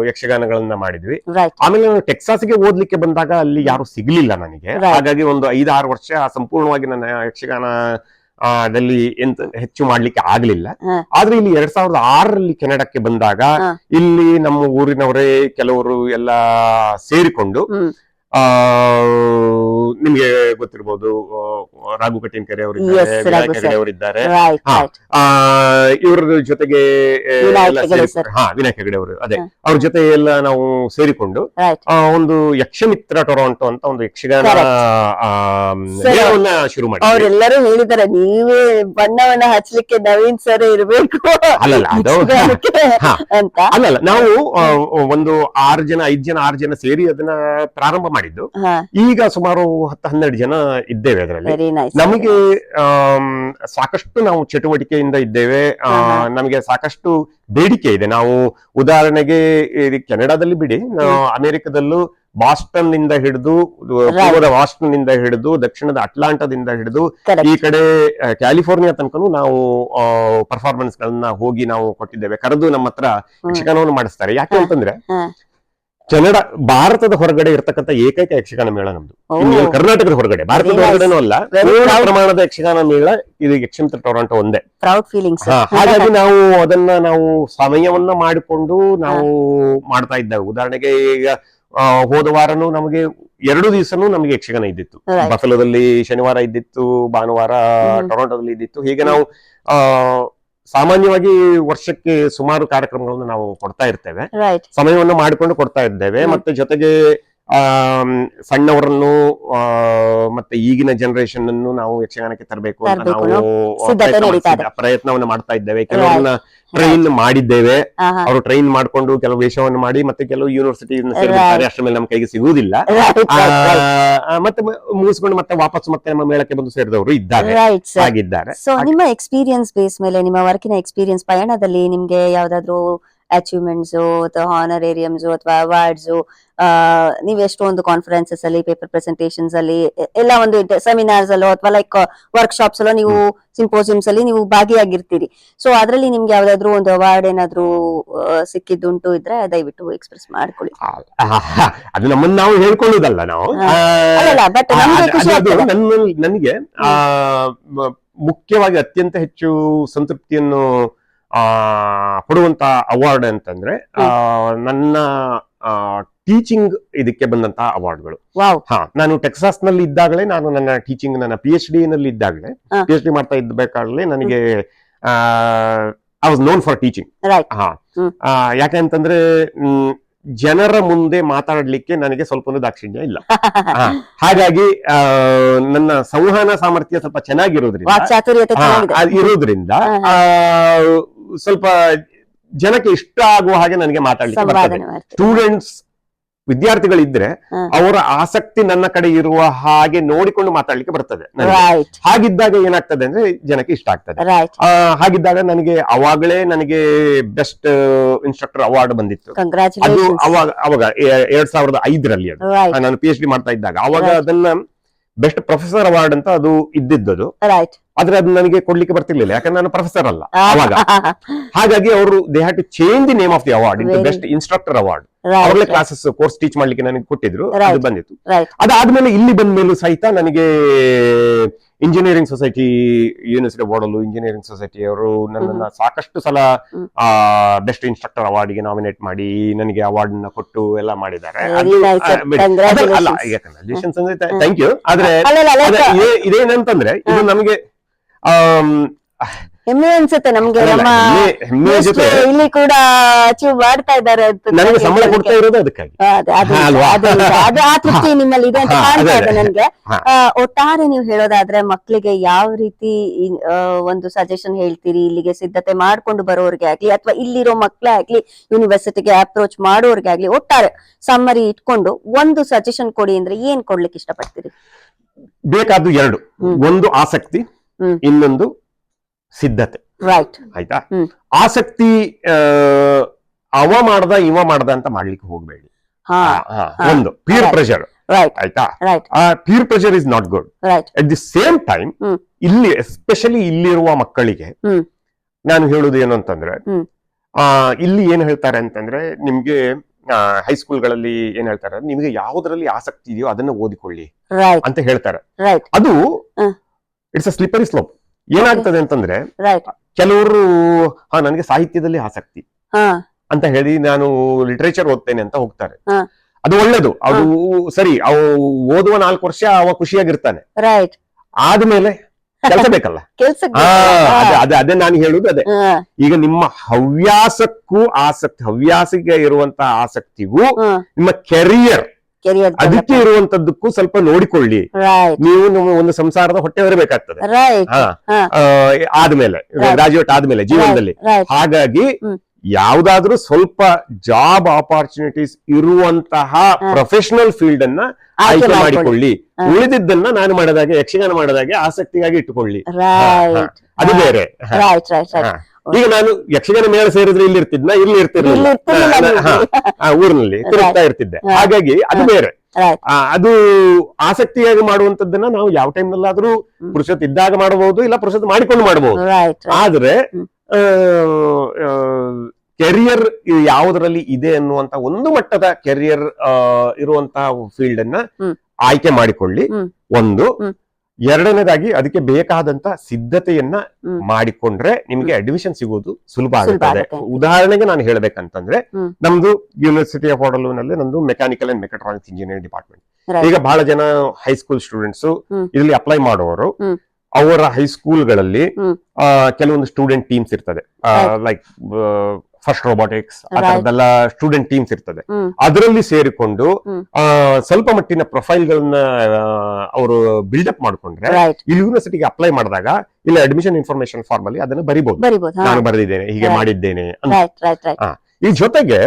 ಯಕ್ಷಗಾನಗಳನ್ನ ಮಾಡಿದ್ವಿ. ಆಮೇಲೆ ನಾನು ಟೆಕ್ಸಾಸ್ಗೆ ಓದ್ಲಿಕ್ಕೆ ಬಂದಾಗ ಅಲ್ಲಿ ಯಾರು ಸಿಗ್ಲಿಲ್ಲ ನನಗೆ. ಹಾಗಾಗಿ ಒಂದು ಐದಾರು ವರ್ಷ ಸಂಪೂರ್ಣವಾಗಿ ನನ್ನ ಯಕ್ಷಗಾನ ಆ, ದಲ್ಲಿ ಎಂತ ಹೆಚ್ಚು ಮಾಡ್ಲಿಕ್ಕೆ ಆಗ್ಲಿಲ್ಲ. ಆದ್ರೆ ಇಲ್ಲಿ ಎರಡ್ ಸಾವಿರದ ಆರರಲ್ಲಿ ಕೆನಡಾಕ್ಕೆ ಬಂದಾಗ ಇಲ್ಲಿ ನಮ್ಮ ಊರಿನವರೇ ಕೆಲವರು ಎಲ್ಲ ಸೇರಿಕೊಂಡು ನಿಮ್ಗೆ ಗೊತ್ತಿರ್ಬೋದು ರಾಘು ಕಟ್ಟಿನ ಕೆರೆ. ಅವರಿದ್ದಾರೆ. ಇವರ ಜೊತೆಗೆ ಹಾ ವಿನಾಯಕ್ ಹೆಗಡೆ ಅವರು ಅದೇ. ಅವ್ರ ಜೊತೆ ಎಲ್ಲ ನಾವು ಸೇರಿಕೊಂಡು ಒಂದು ಯಕ್ಷಮಿತ್ರ ಟೊರೊಂಟೊ ಅಂತ ಒಂದು ಯಕ್ಷಗಾನ ಶುರು ಮಾಡಿ ಅವರೆಲ್ಲರೂ ಹೇಳಿದ್ದಾರೆ ನೀವೇ ಬಣ್ಣವನ್ನ ಹಚ್ಚಲಿಕ್ಕೆ ನವೀನ್ ಸರ್ ಇರಬೇಕು. ಅಲ್ಲಲ್ಲ, ಅಲ್ಲಲ್ಲ ನಾವು ಒಂದು ಆರು ಜನ ಐದ್ ಜನ ಆರು ಜನ ಸೇರಿ ಅದನ್ನ ಪ್ರಾರಂಭ ಮಾಡಿದ್ದು. ಈಗ ಸುಮಾರು ಹತ್ತು ಹನ್ನೆರಡು ಜನ ಇದ್ದೇವೆ ಅದರಲ್ಲಿ. ನಮಗೆ ಸಾಕಷ್ಟು ನಾವು ಚಟುವಟಿಕೆಯಿಂದ ಇದ್ದೇವೆ. ನಮಗೆ ಸಾಕಷ್ಟು ಬೇಡಿಕೆ ಇದೆ. ನಾವು ಉದಾಹರಣೆಗೆ ಕೆನಡಾದಲ್ಲಿ ಬಿಡಿ. ಅಮೆರಿಕದಲ್ಲೂ ಬಾಸ್ಟನ್ನಿಂದ ಹಿಡಿದು ಪೂರ್ವದ ಬಾಸ್ಟನ್ನಿಂದ ಹಿಡಿದು ದಕ್ಷಿಣದ ಅಟ್ಲಾಂಟಾದಿಂದ ಹಿಡಿದು ಈ ಕಡೆ ಕ್ಯಾಲಿಫೋರ್ನಿಯಾ ತನಕನು ನಾವು ಪರ್ಫಾರ್ಮೆನ್ಸ್ ಗಳನ್ನ ಹೋಗಿ ನಾವು ಕೊಟ್ಟಿದ್ದೇವೆ. ಕರೆದು ನಮ್ಮ ಹತ್ರ ಯಕ್ಷಗಾನವನ್ನು ಮಾಡಿಸ್ತಾರೆ. ಯಾಕೆ ಅಂತಂದ್ರೆ ಹಾ. ಕೆನಡಾ ಭಾರತದ ಹೊರಗಡೆ ಇರತಕ್ಕಂತ ಏಕೈಕ ಯಕ್ಷಗಾನ ಮೇಳ ನಮ್ದು. ಇನ್ನು ಕರ್ನಾಟಕದ ಹೊರಗಡೆ ಭಾರತದ ಹೊರಗಡೆನೂ ಅಲ್ಲ ಪೂರ್ಣ ಪ್ರಮಾಣದ ಯಕ್ಷಗಾನ ಮೇಳ ಇದು ಯಕ್ಷಮಿತ್ರ ಟೊರಾಂಟೋ ಒಂದೇ. ಪ್ರೌಡ್ ಫೀಲಿಂಗ್ಸ್ ಹಾಗಾಗಿ ನಾವು ಅದನ್ನ ನಾವು ಸಮಯವನ್ನ ಮಾಡಿಕೊಂಡು ನಾವು ಮಾಡ್ತಾ ಇದ್ದೇವೆ. ಉದಾಹರಣೆಗೆ ಈಗ ಆ, ಹೋದ ವಾರನೂ ನಮಗೆ ಎರಡು ದಿವಸನೂ ನಮಗೆ ಯಕ್ಷಗಾನ ಇದ್ದಿತ್ತು. ಬಫಲದಲ್ಲಿ ಶನಿವಾರ ಇದ್ದಿತ್ತು ಭಾನುವಾರ. ಟೊರಾಂಟೋದಲ್ಲಿ ಇದ್ದಿತ್ತು. ಹೀಗೆ ನಾವು ಆ ಸಾಮಾನ್ಯವಾಗಿ ವರ್ಷಕ್ಕೆ ಸುಮಾರು ಕಾರ್ಯಕ್ರಮಗಳನ್ನು ನಾವು ಕೊಡ್ತಾ ಇರ್ತೇವೆ. ಸಮಯವನ್ನು ಮಾಡಿಕೊಂಡು ಕೊಡ್ತಾ ಇದ್ದೇವೆ. ಮತ್ತೆ ಜೊತೆಗೆ ಸಣ್ಣವರನ್ನು ಮತ್ತೆ ಈಗಿನ ಜನರೇಷನ್ ಅನ್ನು ನಾವು ಯಕ್ಷಗಾನಕ್ಕೆ ತರಬೇಕು ಅಂತ ನಾವು ಪ್ರಯತ್ನವನ್ನು ಮಾಡ್ತಾ ಇದ್ದೇವೆ. ಕೆಲವರನ್ನ ಟ್ರೈನ್ ಮಾಡಿದ್ದೇವೆ. ಅವರು ಟ್ರೈನ್ ಮಾಡ್ಕೊಂಡು ಕೆಲವು ವೇಷವನ್ನು ಮಾಡಿ ಮತ್ತೆ ಕೆಲವು ಯೂನಿವರ್ಸಿಟಿ ಅಷ್ಟರ ಮೇಲೆ ನಮ್ಮ ಕೈಗೆ ಸಿಗುವುದಿಲ್ಲ. ಮತ್ತೆ ಮುಗಿಸ್ಕೊಂಡು ಮತ್ತೆ ವಾಪಸ್ ಮತ್ತೆ ನಮ್ಮ ಮೇಳಕ್ಕೆ ಬಂದು ಸೇರಿದವರು ಇದ್ದಾರೆ. ಆಗಿದ್ದಾರೆ ಸೊ ನಿಮ್ಮ ಎಕ್ಸ್ಪೀರಿಯನ್ಸ್ ಬೇಸ್ ಮೇಲೆ ನಿಮ್ಮ ವರ್ಕಿನ ಎಕ್ಸ್ಪೀರಿಯನ್ಸ್ ಪಯಣದಲ್ಲಿ ನಿಮ್ಗೆ ಯಾವ್ದಾದ್ರು ಅಚೀವ್ಮೆಂಟ್ಸ್ ಅಥವಾ ಹಾನರೇರಿಯಮ್ಸು ಅಥವಾ ಅವಾರ್ಡ್ಸ್ ನೀವು ಎಷ್ಟೊಂದು ಕಾನ್ಫರೆನ್ಸಸ್ ಅಲ್ಲಿ ಪೇಪರ್ ಪ್ರೆಸೆಂಟೇಷನ್ಸ್ ಅಲ್ಲಿ ಎಲ್ಲ ಒಂದು ಸೆಮಿನಾರ್ಸ್ ಅಲ್ಲೋ ಅಥವಾ ಲೈಕ್ ವರ್ಕ್ಶಾಪ್ಸ್ ಅಲ್ಲೋ ನೀವು ಸಿಂಪೋಸಿಯಮ್ಸ್ ಅಲ್ಲಿ ನೀವು ಭಾಗಿಯಾಗಿರ್ತೀರಿ. ಸೊ ಅದರಲ್ಲಿ ನಿಮ್ಗೆ ಯಾವ್ದಾದ್ರು ಒಂದು ಅವಾರ್ಡ್ ಏನಾದ್ರು ಸಿಕ್ಕಿದ್ದುಂಟು ಇದ್ರೆ ದಯವಿಟ್ಟು ಎಕ್ಸ್ಪ್ರೆಸ್ ಮಾಡ್ಕೊಳ್ಳಿ. ಅದು ನಮ್ಮನ್ನ ನಾವು ಹೇಳ್ಕೊಳ್ಳೋದಲ್ಲ ನಾವು. ಬಟ್ ನಮ್ಗೆ ಖುಷಿ ನನಗೆ ಮುಖ್ಯವಾಗಿ ಅತ್ಯಂತ ಹೆಚ್ಚು ಸಂತೃಪ್ತಿಯನ್ನು ಆ ಕೊಡುವಂತ ಅವಾರ್ಡ್ ಅಂತಂದ್ರೆ ನನ್ನ ಟೀಚಿಂಗ್ ಇದಕ್ಕೆ ಬಂದಂತಹ ಅವಾರ್ಡ್ಗಳು ಹಾ ನಾನು ಟೆಕ್ಸಾಸ್ನಲ್ಲಿ ಇದ್ದಾಗಲೇ ನಾನು ನನ್ನ ಟೀಚಿಂಗ್ ನನ್ನ ಪಿ ಎಚ್ ಡಿ ನಲ್ಲಿ ಇದ್ದಾಗಲೇ. ಪಿ ಎಚ್ ಡಿ ಮಾಡ್ತಾ ಇದ್ಬೇಕಾಗಲೇ ನನಗೆ I was known for teaching ಹಾ. ಯಾಕೆ ಅಂತಂದ್ರೆ ಜನರ ಮುಂದೆ ಮಾತಾಡ್ಲಿಕ್ಕೆ ನನಗೆ ಸ್ವಲ್ಪ ದಾಕ್ಷಿಣ್ಯ ಇಲ್ಲ. ಹಾಗಾಗಿ ಆ, ನನ್ನ ಸಂವಹನ ಸಾಮರ್ಥ್ಯ ಸ್ವಲ್ಪ ಚೆನ್ನಾಗಿರೋದ್ರಿಂದ ಇರೋದ್ರಿಂದ ಆ, ಸ್ವಲ್ಪ ಜನಕ್ಕೆ ಇಷ್ಟ ಆಗುವ ಹಾಗೆ ನನಗೆ ಮಾತಾಡಲಿಕ್ಕೆ ಬರ್ತದೆ. ಸ್ಟೂಡೆಂಟ್ಸ್ ವಿದ್ಯಾರ್ಥಿಗಳಿದ್ರೆ. ಅವರ ಆಸಕ್ತಿ ನನ್ನ ಕಡೆ ಇರುವ ಹಾಗೆ ನೋಡಿಕೊಂಡು ಮಾತಾಡ್ಲಿಕ್ಕೆ ಬರ್ತದೆ. ಹಾಗಿದ್ದಾಗ ಏನಾಗ್ತದೆ ಅಂದ್ರೆ ಜನಕ್ಕೆ ಇಷ್ಟ ಆಗ್ತದೆ. ಹಾಗಿದ್ದಾಗ ನನಗೆ ಅವಾಗಲೇ ನನಗೆ ಬೆಸ್ಟ್ ಇನ್ಸ್ಟ್ರಕ್ಟರ್ ಅವಾರ್ಡ್ ಬಂದಿತ್ತು. ಅದು ಅವಾಗ ಅವಾಗ ಎರಡ್ ಸಾವಿರದ ಐದರಲ್ಲಿ ಅದು. ನಾನು ಪಿ ಎಚ್ ಡಿ ಮಾಡ್ತಾ ಇದ್ದಾಗ. ಅವಾಗ ಅದನ್ನ ಬೆಸ್ಟ್ ಪ್ರೊಫೆಸರ್ ಅವಾರ್ಡ್ ಅಂತ ಅದು ಇದ್ದಿದ್ದದು. ಆದ್ರೆ ಅದು ನನಗೆ ಕೊಡ್ಲಿಕ್ಕೆ ಬರ್ತಿರ್ಲಿಲ್ಲ. ಯಾಕಂದ್ರೆ ನಾನು ಪ್ರೊಫೆಸರ್ ಅಲ್ಲ ಅವಾಗ. ಹಾಗಾಗಿ ಅವರು they have to change the name of the award in best instructor award ಅವ್ರಲ್ಲೇ classes course teach ಮಾಡ್ಲಿಕ್ಕೆ ನನಗೆ ಕೊಟ್ಟಿದ್ರು ಅದು ಬಂದಿತ್ತು. ಅದಾದ್ಮೇಲೆ ಇಲ್ಲಿ ಬಂದ ಮೇಲೂ ಸಹಿತ ನನಗೆ ಇಂಜಿನಿಯರಿಂಗ್ ಸೊಸೈಟಿ ಯೂನಿವರ್ಸಿಟಿ ಓಡಲು ಇಂಜಿನಿಯರಿಂಗ್ ಸೊಸೈಟಿ ಅವರು ನನ್ನನ್ನ ಸಾಕಷ್ಟು ಸಲ. ಬೆಸ್ಟ್ ಇನ್ಸ್ಟ್ರಕ್ಟರ್ ಅವಾರ್ಡ್ಗೆ ನಾಮಿನೇಟ್ ಮಾಡಿ ನನಗೆ ಅವಾರ್ಡ್ನ ಕೊಟ್ಟು ಎಲ್ಲ ಮಾಡಿದ್ದಾರೆ. ಥ್ಯಾಂಕ್ ಯು ಆದ್ರೆ ಇದೇನಂತಂದ್ರೆ ಇದು. ನಮಗೆ ಹೆಮ್ಮೆ ಅನ್ಸುತ್ತೆ ನಮ್ಗೆ ಅಲ್ಲ, ನಮ್ಮ ಹೆಮ್ಮೆ- ಹೆಮ್ಮೆ ಜೊತೆ ಎಷ್ಟು ಇಲ್ಲಿ ಕೂಡ ಅಚೀವ್ ಮಾಡ್ತಾ ಇದ್ದಾರೆ ಅಂತ ನನಗೆ ಸಂಬಳ. ಕೊಡ್ತಾ ಇರೋದು ಅದಕ್ಕಾಗಿ ಅದೇ, ಅದು ಹಾ, ಅಲ್ವಾ? ಅದು ನಿಜ. ಅದು ಆ ತೃಪ್ತಿ ನಿಮ್ಮಲ್ಲಿ ಇದೆ ಅಂತ ಹಾ, ಕಾಣ್ತಾ ಅದೇ, ಇದೆ ನನ್ಗೆ ಹಾ. ಆ, ಒಟ್ಟಾರೆ ನೀವು ಹೇಳೋದಾದ್ರೆ ಮಕ್ಕಳಿಗೆ ಯಾವ ರೀತಿ ಈ, ಆ, ಒಂದು ಸಜೆಷನ್ ಹೇಳ್ತೀರಿ ಇಲ್ಲಿಗೆ ಸಿದ್ಧತೆ ಮಾಡ್ಕೊಂಡು ಬರೋರ್ಗೆ ಆಗ್ಲಿ ಅಥವಾ ಇಲ್ಲಿರೋ ಮಕ್ಳೇ ಆಗ್ಲಿ ಯೂನಿವರ್ಸಿಟಿಗೆ ಅಪ್ರೋಚ್ ಮಾಡೋರ್ಗೆ ಆಗ್ಲಿ ಒಟ್ಟಾರೆ ಸಮ್ಮರಿ ಇಟ್ಕೊಂಡು ಒಂದು ಸಜೆಷನ್ ಕೊಡಿ ಅಂದ್ರೆ ಏನ್ ಕೊಡ್ಲಿಕ್ಕೆ ಇಷ್ಟಪಡ್ತೀರಿ ಬೇಕಾದ್ದು ಎರಡು ಹ್ಮ್. ಒಂದು ಆಸಕ್ತಿ ಹ್ಮ್. ಇನ್ನೊಂದು ಸಿದ್ಧತೆ. ರೈಟ್ ಆಯ್ತಾ? ಆಸಕ್ತಿ ಅವ ಮಾಡ್ದ ಇವ ಮಾಡ್ದ ಅಂತ ಮಾಡ್ಲಿಕ್ಕೆ ಹೋಗ್ಬೇಡಿ. ಒಂದು ಪೀರ್. ಪ್ರೆಷರ್ ರೈಟ್ ಆಯ್ತಾ? Peer pressure is not good right at the same time ಇಲ್ಲಿ ಎಸ್ಪೆಷಲಿ ಇಲ್ಲಿರುವ ಮಕ್ಕಳಿಗೆ ನಾನು ಹೇಳುದು ಏನು ಅಂತಂದ್ರೆ ಆ ಇಲ್ಲಿ ಏನ್ ಹೇಳ್ತಾರೆ ಅಂತಂದ್ರೆ ನಿಮ್ಗೆ ಹೈಸ್ಕೂಲ್ಗಳಲ್ಲಿ ಏನ್ ಹೇಳ್ತಾರೆ ನಿಮ್ಗೆ ಯಾವ್ದ್ರಲ್ಲಿ ಆಸಕ್ತಿ ಇದೆಯೋ ಅದನ್ನ ಓದಿಕೊಳ್ಳಿ ಅಂತ ಹೇಳ್ತಾರೆ. ಅದು ಇಟ್ಸ್ ಅ ಸ್ಲಿಪರಿ ಸ್ಲೋಪ್ ಏನಾಗ್ತದೆ ಅಂತಂದ್ರೆ ಕೆಲವರು ಹಾ ನನಗೆ ಸಾಹಿತ್ಯದಲ್ಲಿ ಆಸಕ್ತಿ ಅಂತ ಹೇಳಿ ನಾನು ಲಿಟರೇಚರ್ ಓದ್ತೇನೆ ಅಂತ ಹೋಗ್ತಾರೆ. ಅದು ಒಳ್ಳೇದು. ಅದು ಸರಿ ಅವು ಓದುವ ನಾಲ್ಕು ವರ್ಷ ಅವ ಖುಷಿಯಾಗಿರ್ತಾನೆ. ರೈಟ್ ಆದ್ಮೇಲೆ ಕೆಲಸ ಬೇಕಲ್ಲ. ಅದೇ ಅದೇ ಅದೇ ನಾನು ಹೇಳುದು ಅದೇ. ಈಗ ನಿಮ್ಮ ಹವ್ಯಾಸಕ್ಕೂ ಆಸಕ್ತಿ ಹವ್ಯಾಸಿಗೆ ಇರುವಂತ ಆಸಕ್ತಿಗೂ ನಿಮ್ಮ ಕೆರಿಯರ್ ಕೆರಿಯರ್ ಅದಕ್ಕೆ ಇರುವಂತದ್ದಕ್ಕೂ ಸ್ವಲ್ಪ ನೋಡಿಕೊಳ್ಳಿ. ನೀವು ಒಂದು ಸಂಸಾರದ ಹೊಟ್ಟೆ ಹೊರಬೇಕಾಗ್ತದೆ ಆದ್ಮೇಲೆ. ಗ್ರಾಜುಯೇಟ್ ಆದ್ಮೇಲೆ ಜೀವನದಲ್ಲಿ. ಹಾಗಾಗಿ ಯಾವ್ದಾದ್ರು ಸ್ವಲ್ಪ ಜಾಬ್ ಆಪರ್ಚುನಿಟೀಸ್ ಇರುವಂತಹ. ಪ್ರೊಫೆಷನಲ್ ಫೀಲ್ಡ್ ಅನ್ನ ಆಯ್ಕೆ ಮಾಡಿಕೊಳ್ಳಿ. ಉಳಿದಿದ್ದನ್ನ ನಾನು ಮಾಡಿದಾಗ ಯಕ್ಷಗಾನ ಮಾಡಿದಾಗ ಆಸಕ್ತಿಗಾಗಿ ಇಟ್ಟುಕೊಳ್ಳಿ. ಅದು ಬೇರೆ. Right right. ಈಗ ನಾನು ಯಕ್ಷಗಾನ ಮೇಳ ಸೇರಿದ್ರೆ ಇಲ್ಲಿ ಇರ್ತಿದ್ನ ಇಲ್ಲಿ ಇರ್ತಿರ್ಲಿಲ್ಲ. ಊರಿನಲ್ಲಿ ತಿರುಗ್ತಾ ಇರ್ತಿದ್ದೆ. ಹಾಗಾಗಿ ಅದು ಬೇರೆ. ಅದು ಆಸಕ್ತಿಯಾಗಿ ಮಾಡುವಂತದ್ದನ್ನ ನಾವು ಯಾವ ಟೈಮ್ ನಲ್ಲಾದ್ರೂ. ಪುರುಷತ್ ಇದ್ದಾಗ ಮಾಡಬಹುದು ಇಲ್ಲ ಪುರುಷತ್ ಮಾಡಿಕೊಂಡು ಮಾಡಬಹುದು. ಆದ್ರೆ. ಕೆರಿಯರ್ ಯಾವುದರಲ್ಲಿ ಇದೆ ಅನ್ನುವಂತ ಒಂದು ಮಟ್ಟದ ಕೆರಿಯರ್ ಇರುವಂತಹ ಫೀಲ್ಡ್ ಅನ್ನ ಆಯ್ಕೆ ಮಾಡಿಕೊಳ್ಳಿ. ಒಂದು. ಎರಡನೇದಾಗಿ ಅದಕ್ಕೆ ಬೇಕಾದಂತ ಸಿದ್ಧತೆಯನ್ನ ಮಾಡಿಕೊಂಡ್ರೆ ನಿಮ್ಗೆ ಅಡ್ಮಿಷನ್ ಸಿಗೋದು ಸುಲಭ ಆಗುತ್ತದೆ ಆಗುತ್ತೆ. ಉದಾಹರಣೆಗೆ ನಾನು ಹೇಳಬೇಕಂತಂದ್ರೆ. ನಮ್ದು ಯೂನಿವರ್ಸಿಟಿ ಆಫ್ನಲ್ಲಿ ನಮ್ದು mechanical and mechatronics engineering department ಈಗ ಬಹಳ ಜನ ಹೈಸ್ಕೂಲ್ ಸ್ಟೂಡೆಂಟ್ಸ್ ಇದರಲ್ಲಿ ಇಲ್ಲಿ ಅಪ್ಲೈ ಮಾಡುವವರು. ಅವರ ಹೈಸ್ಕೂಲ್ಗಳಲ್ಲಿ. ಕೆಲವೊಂದು ಸ್ಟೂಡೆಂಟ್ ಟೀಮ್ಸ್ ಇರ್ತದೆ. ಲೈಕ್ ಫಸ್ಟ್ ರೋಬೋಟಿಕ್ಸ್ ಅದರದೆಲ್ಲ ಸ್ಟೂಡೆಂಟ್ ಟೀಮ್ಸ್ ಇರ್ತದೆ. ಅದರಲ್ಲಿ ಸೇರಿಕೊಂಡು ಸ್ವಲ್ಪ ಮಟ್ಟಿನ ಪ್ರೊಫೈಲ್ ಗಳನ್ನ ಅವರು ಬಿಲ್ಡಪ್ ಮಾಡ್ಕೊಂಡ್ರೆ ಇಲ್ಲಿ ಯೂನಿವರ್ಸಿಟಿಗೆ ಅಪ್ಲೈ ಮಾಡಿದಾಗ ಇಲ್ಲಿ ಅಡ್ಮಿಷನ್ ಇನ್ಫಾರ್ಮೇಶನ್ ಫಾರ್ಮ್ ಅಲ್ಲಿ ಅದನ್ನ ಬರಿಬಹುದು ನಾನು ಬರೆದಿದ್ದೇನೆ ಹೀಗೆ ಮಾಡಿದ್ದೇನೆ ಈ ಜೊತೆಗೆ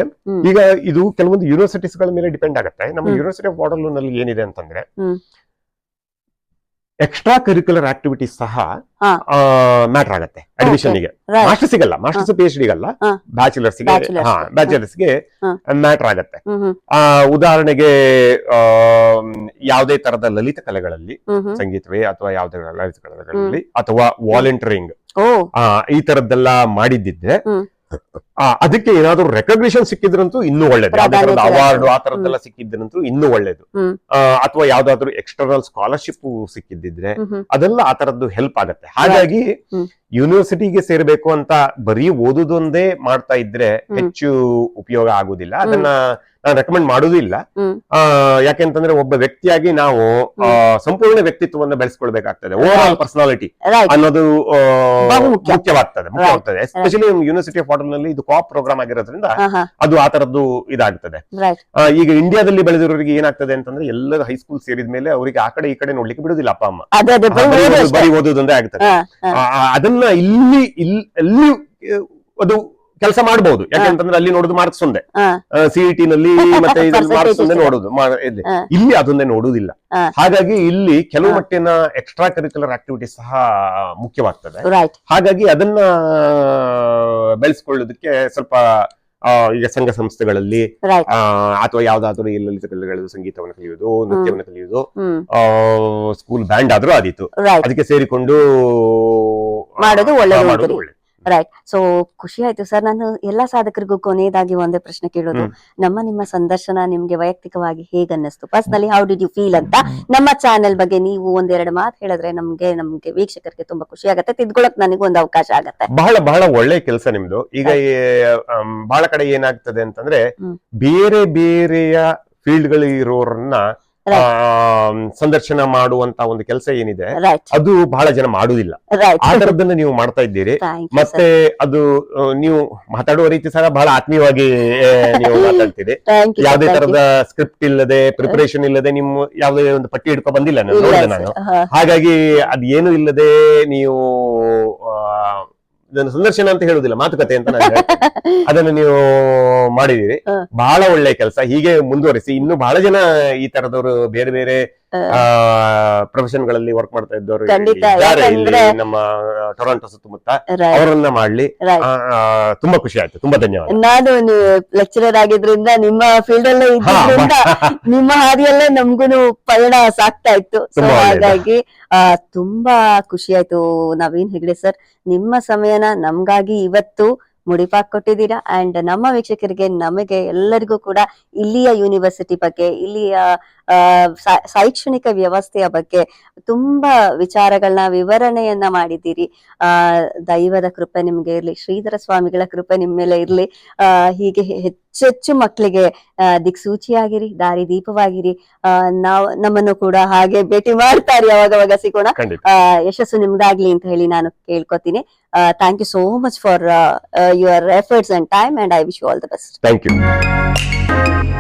ಈಗ ಇದು ಕೆಲವೊಂದು ಯೂನಿವರ್ಸಿಟೀಸ್ಗಳ ಮೇಲೆ ಡಿಪೆಂಡ್ ಆಗುತ್ತೆ. ನಮ್ಮ ಯೂನಿವರ್ಸಿಟಿ ಆಫ್ನಲ್ಲಿ ಏನಿದೆ ಅಂತಂದ್ರೆ. ಎಕ್ಸ್ಟ್ರಾ ಕರಿಕ್ಯುಲರ್ ಆಕ್ಟಿವಿಟೀಸ್ ಸಹ. ಮ್ಯಾಟರ್ ಆಗುತ್ತೆ. ಅಡ್ಮಿಷನ್ಗೆ. ರೈಟ್ ಮಾಸ್ಟರ್ ಸಿಗಲ್ಲ. ಮಾಸ್ಟರ್ಸ್ ಪಿ ಎಚ್ ಡಿಗಲ್ಲ ಹಾ. ಬ್ಯಾಚುಲರ್ಸ್ಗೆ ಬ್ಯಾಚುಲರ್ಸ್ಗೆ. ಮ್ಯಾಟರ್ ಆಗುತ್ತೆ. ಉದಾಹರಣೆಗೆ ಯಾವುದೇ ತರದ ಲಲಿತ ಕಲೆಗಳಲ್ಲಿ ಸಂಗೀತವೇ ಅಥವಾ ಯಾವುದೇ ಲಲಿತ ಕಲೆಗಳಲ್ಲಿ ಅಥವಾ ವಾಲಂಟಿಯರಿಂಗ್ ಈ ತರದ್ದೆಲ್ಲ ಮಾಡಿದ್ದಿದ್ರೆ ಅದಕ್ಕೆ ಏನಾದ್ರು ರೆಕಗ್ನಿಷನ್ ಸಿಕ್ಕಿದ್ರಂತೂ ಇನ್ನೂ ಒಳ್ಳೇದು. ಯಾವ್ದಾದ್ರು ಅವಾರ್ಡ್ ಆ ತರದ್ದೆಲ್ಲ ಸಿಕ್ಕಿದ್ರಂತೂ ಇನ್ನೂ ಒಳ್ಳೇದು. ಆ, ಅಥವಾ ಯಾವ್ದಾದ್ರು ಎಕ್ಸ್ಟರ್ನಲ್ ಸ್ಕಾಲರ್ಶಿಪ್ ಸಿಕ್ಕಿದ್ದಿದ್ರೆ ಅದೆಲ್ಲ ಆ ತರದ್ದು ಹೆಲ್ಪ್ ಆಗತ್ತೆ. ಹಾಗಾಗಿ ಯೂನಿವರ್ಸಿಟಿಗೆ ಸೇರ್ಬೇಕು ಅಂತ ಬರೀ ಓದುದೊಂದೇ ಮಾಡ್ತಾ ಇದ್ರೆ ಹೆಚ್ಚು ಉಪಯೋಗ ಆಗುದಿಲ್ಲ. ಅದನ್ನ ನಾನು ರೆಕಮೆಂಡ್ ಮಾಡೋದಿಲ್ಲ. ಯಾಕೆಂತಂದ್ರೆ ಒಬ್ಬ ವ್ಯಕ್ತಿಯಾಗಿ ನಾವು ಸಂಪೂರ್ಣ ವ್ಯಕ್ತಿತ್ವವನ್ನು ಬೆಳೆಸ್ಕೊಳ್ಬೇಕಾಗ್ತದೆ. ಓವರ್ ಆಲ್ ಪರ್ಸನಾಲಿಟಿ ಅನ್ನೋದು. ಮುಖ್ಯವಾಗ್ತದೆ ಮುಖ್ಯವಾಗ್ತದೆ. ಎಸ್ಪೆಷಲಿ ಯೂನಿವರ್ಸಿಟಿ ಆಫ್ನಲ್ಲಿ ಇದು ಕಾಪ್ ಪ್ರೋಗ್ರಾಮ್ ಆಗಿರೋದ್ರಿಂದ ಅದು ಆ ತರದ್ದು ಇದಾಗ್ತದೆ. ಈಗ ಇಂಡಿಯಾದಲ್ಲಿ ಬೆಳೆದಿರೋರಿಗೆ ಏನಾಗ್ತದೆ ಅಂತಂದ್ರೆ ಎಲ್ಲರ ಹೈಸ್ಕೂಲ್ ಸೇರಿದ ಮೇಲೆ ಅವರಿಗೆ ಆ ಕಡೆ ಈ ಕಡೆ ನೋಡ್ಲಿಕ್ಕೆ ಬಿಡುದಿಲ್ಲ ಅಪ್ಪ ಅಮ್ಮ. ಬರೀ ಬರೀ ಓದು ಓದು- ಅಷ್ಟೇ. ಬರೀ ಓದುವುದೊಂದೇ ಆಗ್ತದೆ. ಅದನ್ನ ಇಲ್ಲಿ ಇಲ್ಲಿ ಅದು ಕೆಲಸ ಮಾಡಬಹುದು ಯಾಕಂತಂದ್ರೆ ಅಲ್ಲಿ ನೋಡುದು ಮಾರ್ಕ್ಸ್ ಒಂದೇ. ಸಿಇಟಿ ನಲ್ಲಿ ಮತ್ತೆ ಮಾರ್ಕ್ಸ್ ಒಂದೇ. ನೋಡುದು. ಇಲ್ಲಿ. ಅದೊಂದೇ ನೋಡುವುದಿಲ್ಲ. ಹಾಗಾಗಿ ಇಲ್ಲಿ ಕೆಲವು ಮಟ್ಟಿನ ಎಕ್ಸ್ಟ್ರಾ ಕರಿಕ್ಯುಲರ್ ಆಕ್ಟಿವಿಟೀಸ್ ಸಹ ಮುಖ್ಯವಾಗ್ತದೆ. ಹಾಗಾಗಿ ಅದನ್ನ ಬೆಳೆಸ್ಕೊಳ್ಳೋದಕ್ಕೆ ಸ್ವಲ್ಪ ಈಗ ಸಂಘ ಸಂಸ್ಥೆಗಳಲ್ಲಿ ಅಥವಾ ಯಾವ್ದಾದ್ರು ಎಲ್ಲೆಲ್ಲಿ ಸಂಗೀತವನ್ನು ಕಲಿಯುವುದು ನೃತ್ಯವನ್ನು ಕಲಿಯುವುದು ಸ್ಕೂಲ್ ಬ್ಯಾಂಡ್ ಆದ್ರೂ ಆದಿತ್ತು ಅದಕ್ಕೆ ಸೇರಿಕೊಂಡು ಮಾಡೋದು ಒಳ್ಳೆ. ರೈಟ್ ಸೊ ಖುಷಿ ಆಯ್ತು ಸರ್ ನಾನು ಎಲ್ಲಾ ಸಾಧಕರಿಗೂ ಕೊನೆಯದಾಗಿ ಒಂದೇ ಪ್ರಶ್ನೆ ಕೇಳೋದು. ನಮ್ಮ ನಿಮ್ಮ ಸಂದರ್ಶನ ನಿಮ್ಗೆ ವೈಯಕ್ತಿಕವಾಗಿ ಹೇಗೆ ಅನ್ನಿಸ್ತು? Personally how did you feel ಅಂತ ನಮ್ಮ ಚಾನೆಲ್ ಬಗ್ಗೆ ನೀವು ಒಂದೆರಡು ಮಾತು ಹೇಳಿದ್ರೆ ನಮ್ಗೆ ನಮ್ಗೆ ವೀಕ್ಷಕರಿಗೆ ತುಂಬಾ ಖುಷಿ ಆಗುತ್ತೆ. ತಿದ್ಕೊಳಕ್ ನನಗೂ ಒಂದು ಅವಕಾಶ ಆಗುತ್ತೆ. ಬಹಳ ಬಹಳ ಒಳ್ಳೆ ಕೆಲಸ ನಿಮ್ದು. ಈಗ ಬಹಳ ಕಡೆ ಏನಾಗ್ತದೆ ಅಂತಂದ್ರೆ. ಬೇರೆ ಬೇರೆಯ ಫೀಲ್ಡ್ಗಳು ಇರೋರನ್ನ Right. ಆಮ್, ಸಂದರ್ಶನ ಮಾಡುವಂತ ಒಂದು ಕೆಲಸ ಏನಿದೆ ಅದು ಬಹಳ ಜನ ಮಾಡುವುದಿಲ್ಲ. ಆ ತರದನ್ನ ನೀವು ಮಾಡ್ತಾ ಇದ್ದೀರಿ. ಮತ್ತೆ ಅದು ನೀವು ಮಾತಾಡುವ ರೀತಿ ಸಹ ಬಹಳ ಆತ್ಮೀಯವಾಗಿ ನೀವು ಮಾತಾಡ್ತೀರಿ. ಯಾವುದೇ ತರದ ಸ್ಕ್ರಿಪ್ಟ್ ಇಲ್ಲದೆ ಪ್ರಿಪರೇಷನ್ ಇಲ್ಲದೆ ನಿಮ್ಮ ಯಾವುದೇ ಒಂದು ಪಟ್ಟಿ ಹಿಡ್ಕೊ ಬಂದಿಲ್ಲ ನಾನು ಹಾಗಾಗಿ ಅದೇನು ಇಲ್ಲದೆ ನೀವು ಇದನ್ನು ಸಂದರ್ಶನ ಅಂತ ಹೇಳುದಿಲ್ಲ ಮಾತುಕತೆ ಅಂತ ನಾನು. ಅದನ್ನು ನೀವು ಮಾಡಿದೀರಿ. ಬಹಳ ಒಳ್ಳೆ ಕೆಲಸ ಹೀಗೆ ಮುಂದುವರಿಸಿ ಇನ್ನು ಬಹಳ ಜನ ಈ ತರದವರು ಬೇರೆ ಬೇರೆ ಪ್ರೊಫೆಷನ್ಗಳಲ್ಲಿ ವರ್ಕ್ ಮಾಡ್ತಾ ಇದ್ದವರು ನಮ್ಮ ಟೊರಾಂಟೊ ಸುತ್ತಮುತ್ತ ಅವರನ್ನ ಮಾಡ್ಲಿ. ತುಂಬಾ ಖುಷಿ ಆಯ್ತು. ತುಂಬಾ ಧನ್ಯವಾದ. ನಾನು ಲೆಕ್ಚರರ್ ಆಗಿದ್ರಿಂದ ನಿಮ್ಮ ಫೀಲ್ಡ್ ಅಲ್ಲೇ ಇದ್ದಿದ್ರಿಂದ ನಿಮ್ಮ ಹಾದಿಯಲ್ಲೇ ನಮ್ಗುನು ಪಯಣ ಸಾಕ್ತಾ ಇತ್ತು. ಹಾಗಾಗಿ ತುಂಬಾ ಖುಷಿ ಆಯ್ತು ನವೀನ್ ಹೆಗ್ಡೆ ಸರ್. ನಿಮ್ಮ ಸಮಯನ ನಮ್ಗಾಗಿ ಇವತ್ತು ಮುಡಿಪಾಕ್ ಕೊಟ್ಟಿದ್ದೀರಾ? ಅಂಡ್ ನಮ್ಮ ವೀಕ್ಷಕರಿಗೆ ನಮಗೆ ಎಲ್ಲರಿಗೂ ಕೂಡ ಇಲ್ಲಿಯ ಯೂನಿವರ್ಸಿಟಿ ಬಗ್ಗೆ ಇಲ್ಲಿಯ ಶೈಕ್ಷಣಿಕ ವ್ಯವಸ್ಥೆಯ ಬಗ್ಗೆ ತುಂಬಾ ವಿಚಾರಗಳನ್ನ ವಿವರಣೆಯನ್ನ ಮಾಡಿದ್ದೀರಿ. ಆ ದೈವದ ಕೃಪೆ ನಿಮ್ಗೆ ಇರ್ಲಿ ಶ್ರೀಧರ ಸ್ವಾಮಿಗಳ ಕೃಪೆ ನಿಮ್ಮ ಮೇಲೆ ಇರ್ಲಿ. ಆ ಹೀಗೆ ಹೆಚ್ಚೆಚ್ಚು ಮಕ್ಕಳಿಗೆ ದಿಕ್ಸೂಚಿಯಾಗಿರಿ ದಾರಿ ದೀಪವಾಗಿರಿ. ಆ ನಾವು ನಮ್ಮನ್ನು ಕೂಡ ಹಾಗೆ ಭೇಟಿ ಮಾಡ್ತಾರೆ. ಯಾವಾಗವಾಗ ಸಿಗೋಣ. ಆ, ಯಶಸ್ಸು ನಿಮ್ದಾಗ್ಲಿ ಅಂತ ಹೇಳಿ ನಾನು ಕೇಳ್ಕೊತೀನಿ. Uh, thank you so much for uh, uh, your efforts and time and I wish you all the best. Thank you.